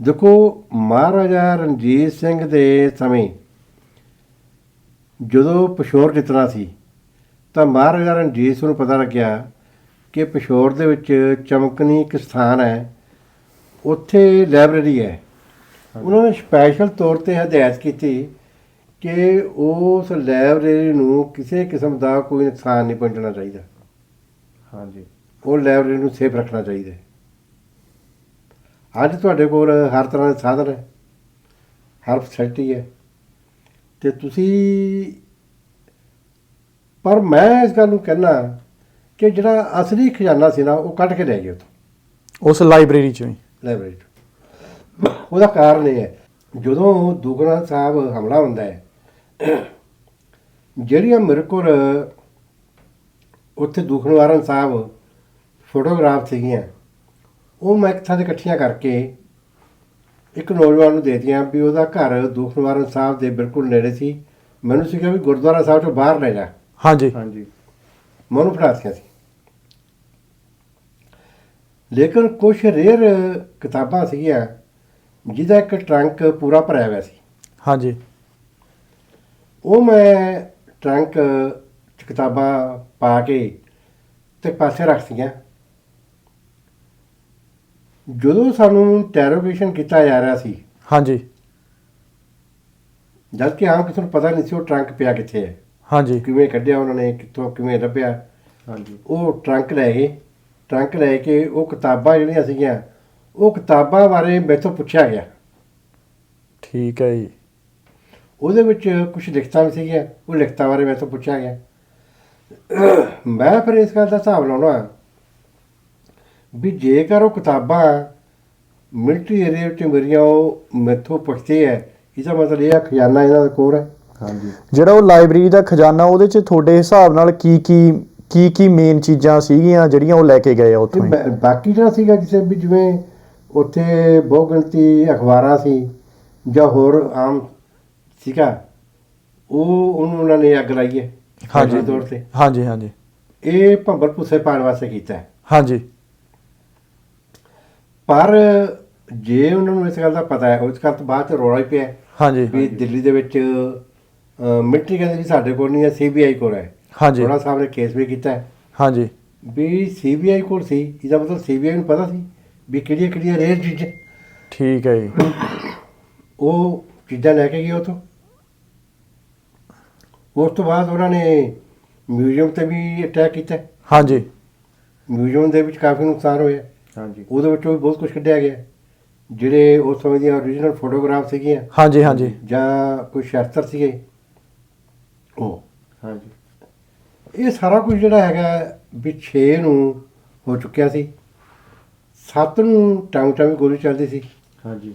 [SPEAKER 1] ਦੇਖੋ ਮਹਾਰਾਜਾ ਰਣਜੀਤ ਸਿੰਘ ਦੇ ਸਮੇਂ ਜਦੋਂ ਪਿਸ਼ੌਰ ਜਿੱਤਣਾ ਸੀ ਤਾਂ ਮਹਾਰਾਜਾ ਰਣਜੀਤ ਸਿੰਘ ਨੂੰ ਪਤਾ ਲੱਗਿਆ ਕਿ ਪਿਸ਼ੌਰ ਦੇ ਵਿੱਚ ਚਮਕਨੀ ਇੱਕ ਸਥਾਨ ਹੈ ਉੱਥੇ ਲਾਇਬ੍ਰੇਰੀ ਹੈ। ਉਹਨਾਂ ਨੇ ਸਪੈਸ਼ਲ ਤੌਰ ਤੇ ਹਦਾਇਤ ਕੀਤੀ ਕਿ ਉਸ ਲਾਇਬ੍ਰੇਰੀ ਨੂੰ ਕਿਸੇ ਕਿਸਮ ਦਾ ਕੋਈ ਨੁਕਸਾਨ ਨਹੀਂ ਪਹੁੰਚਣਾ ਚਾਹੀਦਾ।
[SPEAKER 2] ਹਾਂਜੀ।
[SPEAKER 1] ਉਹ ਲਾਇਬ੍ਰੇਰੀ ਨੂੰ ਸੇਫ ਰੱਖਣਾ ਚਾਹੀਦਾ ਹੈ। ਅੱਜ ਤੁਹਾਡੇ ਕੋਲ ਹਰ ਤਰ੍ਹਾਂ ਦੇ ਸਾਧਨ ਹੈ ਹਰ ਫੈਸਿਲਿਟੀ ਹੈ। ਤੇ ਤੁਸੀਂ ਪਰ ਮੈਂ ਇਸ ਗੱਲ ਨੂੰ ਕਹਿਣਾ ਕਿ ਜਿਹੜਾ ਅਸਲੀ ਖਜ਼ਾਨਾ ਸੀ ਨਾ ਉਹ ਕੱਢ ਕੇ ਲੈ ਗਏ ਉੱਥੋਂ।
[SPEAKER 3] ਉਸ ਲਾਇਬ੍ਰੇਰੀ ਚੋਂ ਹੀ।
[SPEAKER 1] ਲਾਇਬ੍ਰੇਰੀ ਤੋਂ ਉਹਦਾ ਕਾਰਨ ਇਹ ਹੈ ਜਦੋਂ ਦੁਗਣਾ ਸਾਹਿਬ ਹਮਲਾ ਹੁੰਦਾ ਹੈ ਜਿਹੜੀਆਂ ਮੇਰੇ ਕੋਲ ਉੱਥੇ ਦੁਖਨਿਵਾਰਨ ਸਾਹਿਬ ਫੋਟੋਗ੍ਰਾਫ ਸੀਗੀਆਂ ਉਹ ਮੈਂ ਇੱਕ ਥਾਂ ਤੇ ਇਕੱਠੀਆਂ ਕਰਕੇ ਇੱਕ ਨੌਜਵਾਨ ਨੂੰ ਦੇ ਦਿੱਤੀਆਂ ਵੀ ਉਹਦਾ ਘਰ ਦੁਖਨਿਵਾਰਨ ਸਾਹਿਬ ਦੇ ਬਿਲਕੁਲ ਨੇੜੇ ਸੀ। ਮੈਨੂੰ ਸੀਗਾ ਵੀ ਗੁਰਦੁਆਰਾ ਸਾਹਿਬ ਤੋਂ ਬਾਹਰ ਲੈ ਜਾ।
[SPEAKER 3] ਹਾਂਜੀ।
[SPEAKER 2] ਹਾਂਜੀ।
[SPEAKER 1] ਮੈਂ ਉਹਨੂੰ ਫੜਾਤੀਆਂ ਸੀ। ਲੇਕਿਨ ਕੁਝ ਰੇਅਰ ਕਿਤਾਬਾਂ ਸੀਗੀਆਂ ਜਿਹਦਾ ਇੱਕ ਟਰੰਕ ਪੂਰਾ ਭਰਿਆ ਹੋਇਆ ਸੀ।
[SPEAKER 3] ਹਾਂਜੀ।
[SPEAKER 1] ਉਹ ਮੈਂ ਟਰੰਕ 'ਚ ਕਿਤਾਬਾਂ ਪਾ ਕੇ ਤੇ ਪਾਸੇ ਰੱਖਤੀਆਂ ਜਦੋਂ ਸਾਨੂੰ ਟੈਰੋਗੇਸ਼ਨ ਕੀਤਾ ਜਾ ਰਿਹਾ ਸੀ
[SPEAKER 3] ਹਾਂਜੀ।
[SPEAKER 1] ਜਦ ਕਿ ਆਮ ਕਿਸੇ ਨੂੰ ਪਤਾ ਨਹੀਂ ਸੀ ਉਹ ਟਰੰਕ ਪਿਆ ਕਿੱਥੇ ਹੈ।
[SPEAKER 3] ਹਾਂਜੀ।
[SPEAKER 1] ਕਿਵੇਂ ਕੱਢਿਆ ਉਹਨਾਂ ਨੇ ਕਿੱਥੋਂ ਕਿਵੇਂ ਲੱਭਿਆ।
[SPEAKER 2] ਹਾਂਜੀ।
[SPEAKER 1] ਉਹ ਟਰੰਕ ਲੈ ਗਏ। ਟਰੰਕ ਲੈ ਕੇ ਉਹ ਕਿਤਾਬਾਂ ਜਿਹੜੀਆਂ ਸੀਗੀਆਂ ਉਹ ਕਿਤਾਬਾਂ ਬਾਰੇ ਮੈਥੋਂ ਪੁੱਛਿਆ ਗਿਆ।
[SPEAKER 3] ਠੀਕ ਹੈ ਜੀ।
[SPEAKER 1] ਉਹਦੇ ਵਿੱਚ ਕੁਝ ਲਿਖਤਾਂ ਵੀ ਸੀਗੀਆਂ ਉਹ ਲਿਖਤਾਂ ਬਾਰੇ ਮੈਥੋਂ ਪੁੱਛਿਆ ਗਿਆ। ਮੈਂ ਫਿਰ ਇਸ ਗੱਲ ਦਾ ਹਿਸਾਬ ਲਾਉਣਾ ਵੀ ਜੇਕਰ ਉਹ ਕਿਤਾਬਾਂ ਮਿਲਟਰੀ ਏਰੀਆ ਵਿੱਚ ਮੇਰੀਆਂ ਉਹ ਮੈਥੋਂ ਪੁੱਛਦੇ ਹੈ ਇਹਦਾ ਮਤਲਬ ਇਹ ਆ ਖਜ਼ਾਨਾ ਇਹਨਾਂ ਦਾ ਕੋਰ ਹੈ।
[SPEAKER 2] ਹਾਂਜੀ।
[SPEAKER 3] ਜਿਹੜਾ ਉਹ ਲਾਇਬ੍ਰੇਰੀ ਦਾ ਖਜ਼ਾਨਾ ਉਹਦੇ ਚ ਤੁਹਾਡੇ ਹਿਸਾਬ ਨਾਲ ਕੀ ਕੀ ਕੀ ਕੀ ਮੇਨ ਚੀਜ਼ਾਂ ਸੀਗੀਆਂ ਜਿਹੜੀਆਂ ਉਹ ਲੈ ਕੇ ਗਏ ਆ
[SPEAKER 1] ਤੇ
[SPEAKER 3] ਉੱਥੋਂ ਹੀ?
[SPEAKER 1] ਬਾ- ਬਾਕੀ ਜਿਹੜਾ ਸੀਗਾ ਜਿਸੇ ਵੀ ਜਿਵੇਂ ਉੱਥੇ ਬਹੁ ਗਿਣਤੀ ਅਖਬਾਰਾਂ ਸੀ ਜਾਂ ਹੋਰ ਆਮ ਸੀਗਾ ਉਹ ਉਹਨੂੰ ਉਹਨਾਂ ਨੇ ਅੱਗ ਲਾਈ ਹੈ
[SPEAKER 3] ਹਾਂਜੀ।
[SPEAKER 1] ਤੌਰ ਤੇ।
[SPEAKER 3] ਹਾਂਜੀ ਹਾਂਜੀ।
[SPEAKER 1] ਇਹ ਭੰਬਲ ਭੁੱਸੇ ਪਾਉਣ ਵਾਸਤੇ ਕੀਤਾ ਹੈ।
[SPEAKER 3] ਹਾਂਜੀ।
[SPEAKER 1] ਪਰ ਜੇ ਉਹਨਾਂ ਨੂੰ ਇਸ ਗੱਲ ਦਾ ਪਤਾ ਹੈ ਉਸ ਗੱਲ ਤੋਂ ਬਾਅਦ ਚ ਰੌਲਾ ਹੀ ਪਿਆ ਹੈ
[SPEAKER 3] ਹਾਂਜੀ।
[SPEAKER 1] ਵੀ ਦਿੱਲੀ ਦੇ ਵਿੱਚ ਮਿਲਟਰੀ ਕਹਿੰਦੇ ਵੀ ਸਾਡੇ ਕੋਲ ਨਹੀਂ ਹੈ ਸੀਬੀਆਈ ਕੋਲ ਹੈ।
[SPEAKER 3] ਹਾਂਜੀ।
[SPEAKER 1] ਰੋੜਾ ਸਾਹਿਬ ਨੇ ਕੇਸ ਵੀ ਕੀਤਾ ਹੈ।
[SPEAKER 3] ਹਾਂਜੀ।
[SPEAKER 1] ਵੀ ਸੀਬੀਆਈ ਕੋਲ ਸੀ ਇਹਦਾ ਮਤਲਬ ਸੀਬੀਆਈ ਨੂੰ ਪਤਾ ਸੀ ਵੀ ਕਿਹੜੀਆਂ ਕਿਹੜੀਆਂ ਰੇਅਰ ਚੀਜ਼ਾਂ
[SPEAKER 3] ਠੀਕ ਹੈ ਜੀ।
[SPEAKER 1] ਉਹ ਚੀਜ਼ਾਂ ਲੈ ਕੇ ਗਏ ਉਥੋਂ। ਉਸ ਤੋਂ ਬਾਅਦ ਉਹਨਾਂ ਨੇ ਮਿਊਜ਼ੀਅਮ ਤੇ ਵੀ ਅਟੈਕ ਕੀਤਾ
[SPEAKER 3] ਹਾਂਜੀ।
[SPEAKER 1] ਮਿਊਜ਼ੀਅਮ ਦੇ ਵਿੱਚ ਕਾਫੀ ਨੁਕਸਾਨ ਹੋਇਆ।
[SPEAKER 2] ਹਾਂਜੀ।
[SPEAKER 1] ਉਹਦੇ ਵਿੱਚੋਂ ਵੀ ਬਹੁਤ ਕੁਝ ਕੱਢਿਆ ਗਿਆ। ਜਿਹੜੇ ਉਸ ਸਮੇਂ ਦੀਆਂ ਓਰੀਜਨਲ ਫੋਟੋਗ੍ਰਾਫ ਸੀਗੀਆਂ।
[SPEAKER 3] ਹਾਂਜੀ ਹਾਂਜੀ।
[SPEAKER 1] ਜਾਂ ਕੋਈ ਸ਼ਸਤਰ ਸੀਗੇ। ਉਹ।
[SPEAKER 2] ਹਾਂਜੀ।
[SPEAKER 1] ਇਹ ਸਾਰਾ ਕੁਝ ਜਿਹੜਾ ਹੈਗਾ ਵੀ 6 ਨੂੰ ਹੋ ਚੁੱਕਿਆ ਸੀ। 7 ਨੂੰ ਟਾਉਂ ਟਾਉਂ ਗੋਲੀ ਚੱਲਦੀ ਸੀ।
[SPEAKER 2] ਹਾਂਜੀ।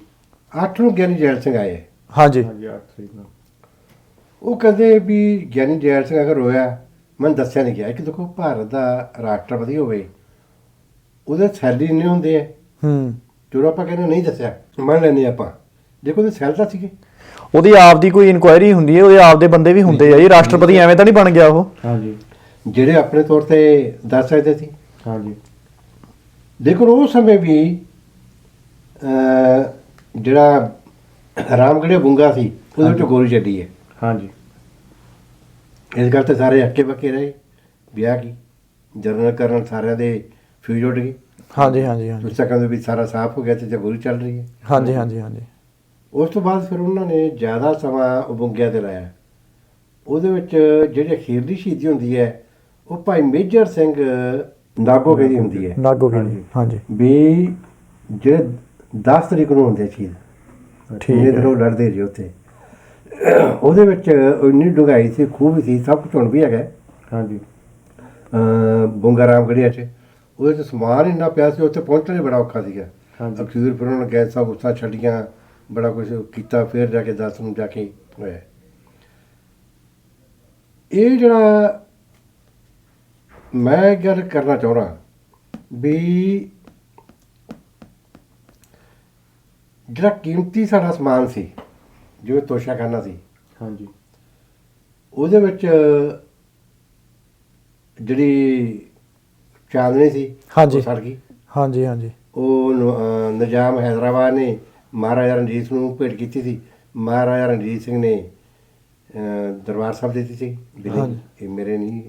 [SPEAKER 1] 8 ਨੂੰ ਗਿਆਨੀ ਜੈਲ ਸਿੰਘ ਆਏ।
[SPEAKER 3] ਹਾਂਜੀ।
[SPEAKER 2] ਹਾਂਜੀ 8 ਤਰੀਕ ਨੂੰ।
[SPEAKER 1] ਉਹ ਕਹਿੰਦੇ ਵੀ ਗਿਆਨੀ ਜੈਲ ਸਿੰਘ ਅਗਰ ਹੋਇਆ ਮੈਨੂੰ ਦੱਸਿਆ ਨਹੀਂ ਗਿਆ। ਕਿ ਦੇਖੋ ਭਾਰਤ ਦਾ ਰਾਸ਼ਟਰਪਤੀ ਹੋਵੇ ਉਹਦੇ ਸੈਲਰੀ ਇੰਨੇ ਹੁੰਦੇ ਆ।
[SPEAKER 3] ਹੂੰ।
[SPEAKER 1] ਜਦੋਂ ਆਪਾਂ ਕਹਿੰਦੇ ਨਹੀਂ ਦੱਸਿਆ ਮੰਨ ਲੈਂਦੇ ਆਪਾਂ। ਦੇਖੋ ਉਹਦੇ ਸੈਲ ਤਾਂ ਸੀਗੇ।
[SPEAKER 3] ਉਹਦੀ ਆਪ ਦੀ ਕੋਈ ਇਨਕੁਆਇਰੀ ਹੁੰਦੀ ਹੈ ਉਹਦੇ ਆਪ ਦੇ ਬੰਦੇ ਵੀ ਹੁੰਦੇ ਆ ਜੀ। ਰਾਸ਼ਟਰਪਤੀ ਐਵੇਂ ਤਾਂ ਨਹੀਂ ਬਣ ਗਿਆ ਉਹ।
[SPEAKER 2] ਹਾਂਜੀ।
[SPEAKER 1] ਜਿਹੜੇ ਆਪਣੇ ਤੌਰ ਤੇ ਦੱਸ ਸਕਦੇ ਸੀ।
[SPEAKER 2] ਹਾਂਜੀ।
[SPEAKER 1] ਦੇਖੋ ਉਸ ਸਮੇਂ ਵੀ ਜਿਹੜਾ ਰਾਮਗੜ੍ਹੀਆ ਬੁੰਗਾ ਸੀ ਉਹਦੇ ਵਿੱਚ ਗੋਲੀ ਚੱਲੀ ਹੈ।
[SPEAKER 2] ਹਾਂਜੀ।
[SPEAKER 1] ਇਸ ਗੱਲ ਤੇ ਸਾਰੇ ਅੱਕੇ ਬੱਕੇ ਰਹੇ। ਵਿਆਹ ਕੀ ਜਨਰਲ ਕਰਨ ਸਾਰਿਆਂ ਦੇ ਫਿਊਜ਼ ਉੱਡ ਗਏ
[SPEAKER 3] ਹਾਂਜੀ ਹਾਂਜੀ ਹਾਂਜੀ।
[SPEAKER 1] ਤੁਸੀਂ ਕਹਿੰਦੇ ਵੀ ਸਾਰਾ ਸਾਫ਼ ਹੋ ਗਿਆ ਤੇ ਗੋਲੀ ਚੱਲ ਰਹੀ ਹੈ।
[SPEAKER 3] ਹਾਂਜੀ ਹਾਂਜੀ ਹਾਂਜੀ।
[SPEAKER 1] ਉਸ ਤੋਂ ਬਾਅਦ ਫਿਰ ਉਹਨਾਂ ਨੇ ਜ਼ਿਆਦਾ ਸਮਾਂ ਉਬੰਗਿਆ ਤੇ ਲਾਇਆ। ਉਹਦੇ ਵਿੱਚ ਜਿਹੜੀ ਅਖੀਰਲੀ ਸ਼ਹੀਦੀ ਹੁੰਦੀ ਹੈ ਉਹ ਭਾਈ ਮੇਜਰ ਸਿੰਘ ਨਾਗੋ ਦੀ ਹੁੰਦੀ ਹੈ।
[SPEAKER 3] ਨਾਗੋ ਵੀ
[SPEAKER 2] ਹਾਂਜੀ।
[SPEAKER 1] ਵੀ ਜਿਹੜੇ 10 ਤਰੀਕ ਨੂੰ ਹੁੰਦੇ ਸ਼ਹੀਦ
[SPEAKER 3] ਠੀਕ ਹੈ।
[SPEAKER 1] ਉਹ ਲੜਦੇ ਸੀ ਉੱਥੇ। ਉਹਦੇ ਵਿੱਚ ਇੰਨੀ ਡੁੰਗਾਈ ਸੀ ਖੂਬ ਸੀ ਸਭ ਕੁਝ ਹੁਣ ਵੀ ਹੈਗਾ
[SPEAKER 2] ਹਾਂਜੀ।
[SPEAKER 1] ਅਹ ਬੁੰਗਾ ਰਾਮਗੜੀਆ 'ਚ। ਉਹਦੇ 'ਚ ਸਮਾਨ ਇੰਨਾ ਪਿਆ ਸੀ ਉੱਥੇ ਪਹੁੰਚਣਾ ਹੀ ਬੜਾ ਔਖਾ ਸੀਗਾ।
[SPEAKER 2] ਹਾਂਜੀ।
[SPEAKER 1] ਅਖੀਰ ਫਿਰ ਉਹਨਾਂ ਨੇ ਗੈਸਾਂ ਗੁੱਸਾ ਛੱਡੀਆਂ ਬੜਾ ਕੁਝ ਕੀਤਾ ਫਿਰ ਜਾ ਕੇ 10 ਨੂੰ ਜਾ ਕੇ ਹੋਇਆ। ਇਹ ਜਿਹੜਾ ਮੈਂ ਗੱਲ ਕਰਨਾ ਚਾਹੁੰਦਾ ਵੀ ਜਿਹੜਾ ਕੀਮਤੀ ਸਾਡਾ ਸਮਾਨ ਸੀ ਜਿਵੇਂ ਤੋਸ਼ਾਖਾਨਾ ਸੀ
[SPEAKER 2] ਹਾਂਜੀ।
[SPEAKER 1] ਉਹਦੇ ਵਿੱਚ ਜਿਹੜੀ ਚਾਂਦਨੀ ਸੀ
[SPEAKER 3] ਹਾਂਜੀ।
[SPEAKER 1] ਉਹ ਸੜ ਗਈ।
[SPEAKER 3] ਹਾਂਜੀ ਹਾਂਜੀ।
[SPEAKER 1] ਉਹ ਨ- ਅਹ ਨਿਜ਼ਾਮ ਹੈਦਰਾਬਾਦ ਨੇ ਮਹਾਰਾਜਾ ਰਣਜੀਤ ਸਿੰਘ ਨੂੰ ਭੇਟ ਕੀਤੀ ਸੀ। ਮਹਾਰਾਜਾ ਰਣਜੀਤ ਸਿੰਘ ਨੇ ਅਹ, ਦਰਬਾਰ ਸਾਹਿਬ ਦਿੱਤੀ ਸੀ।
[SPEAKER 3] ਹਾਂਜੀ।
[SPEAKER 1] ਇਹ ਮੇਰੇ ਨਹੀਂ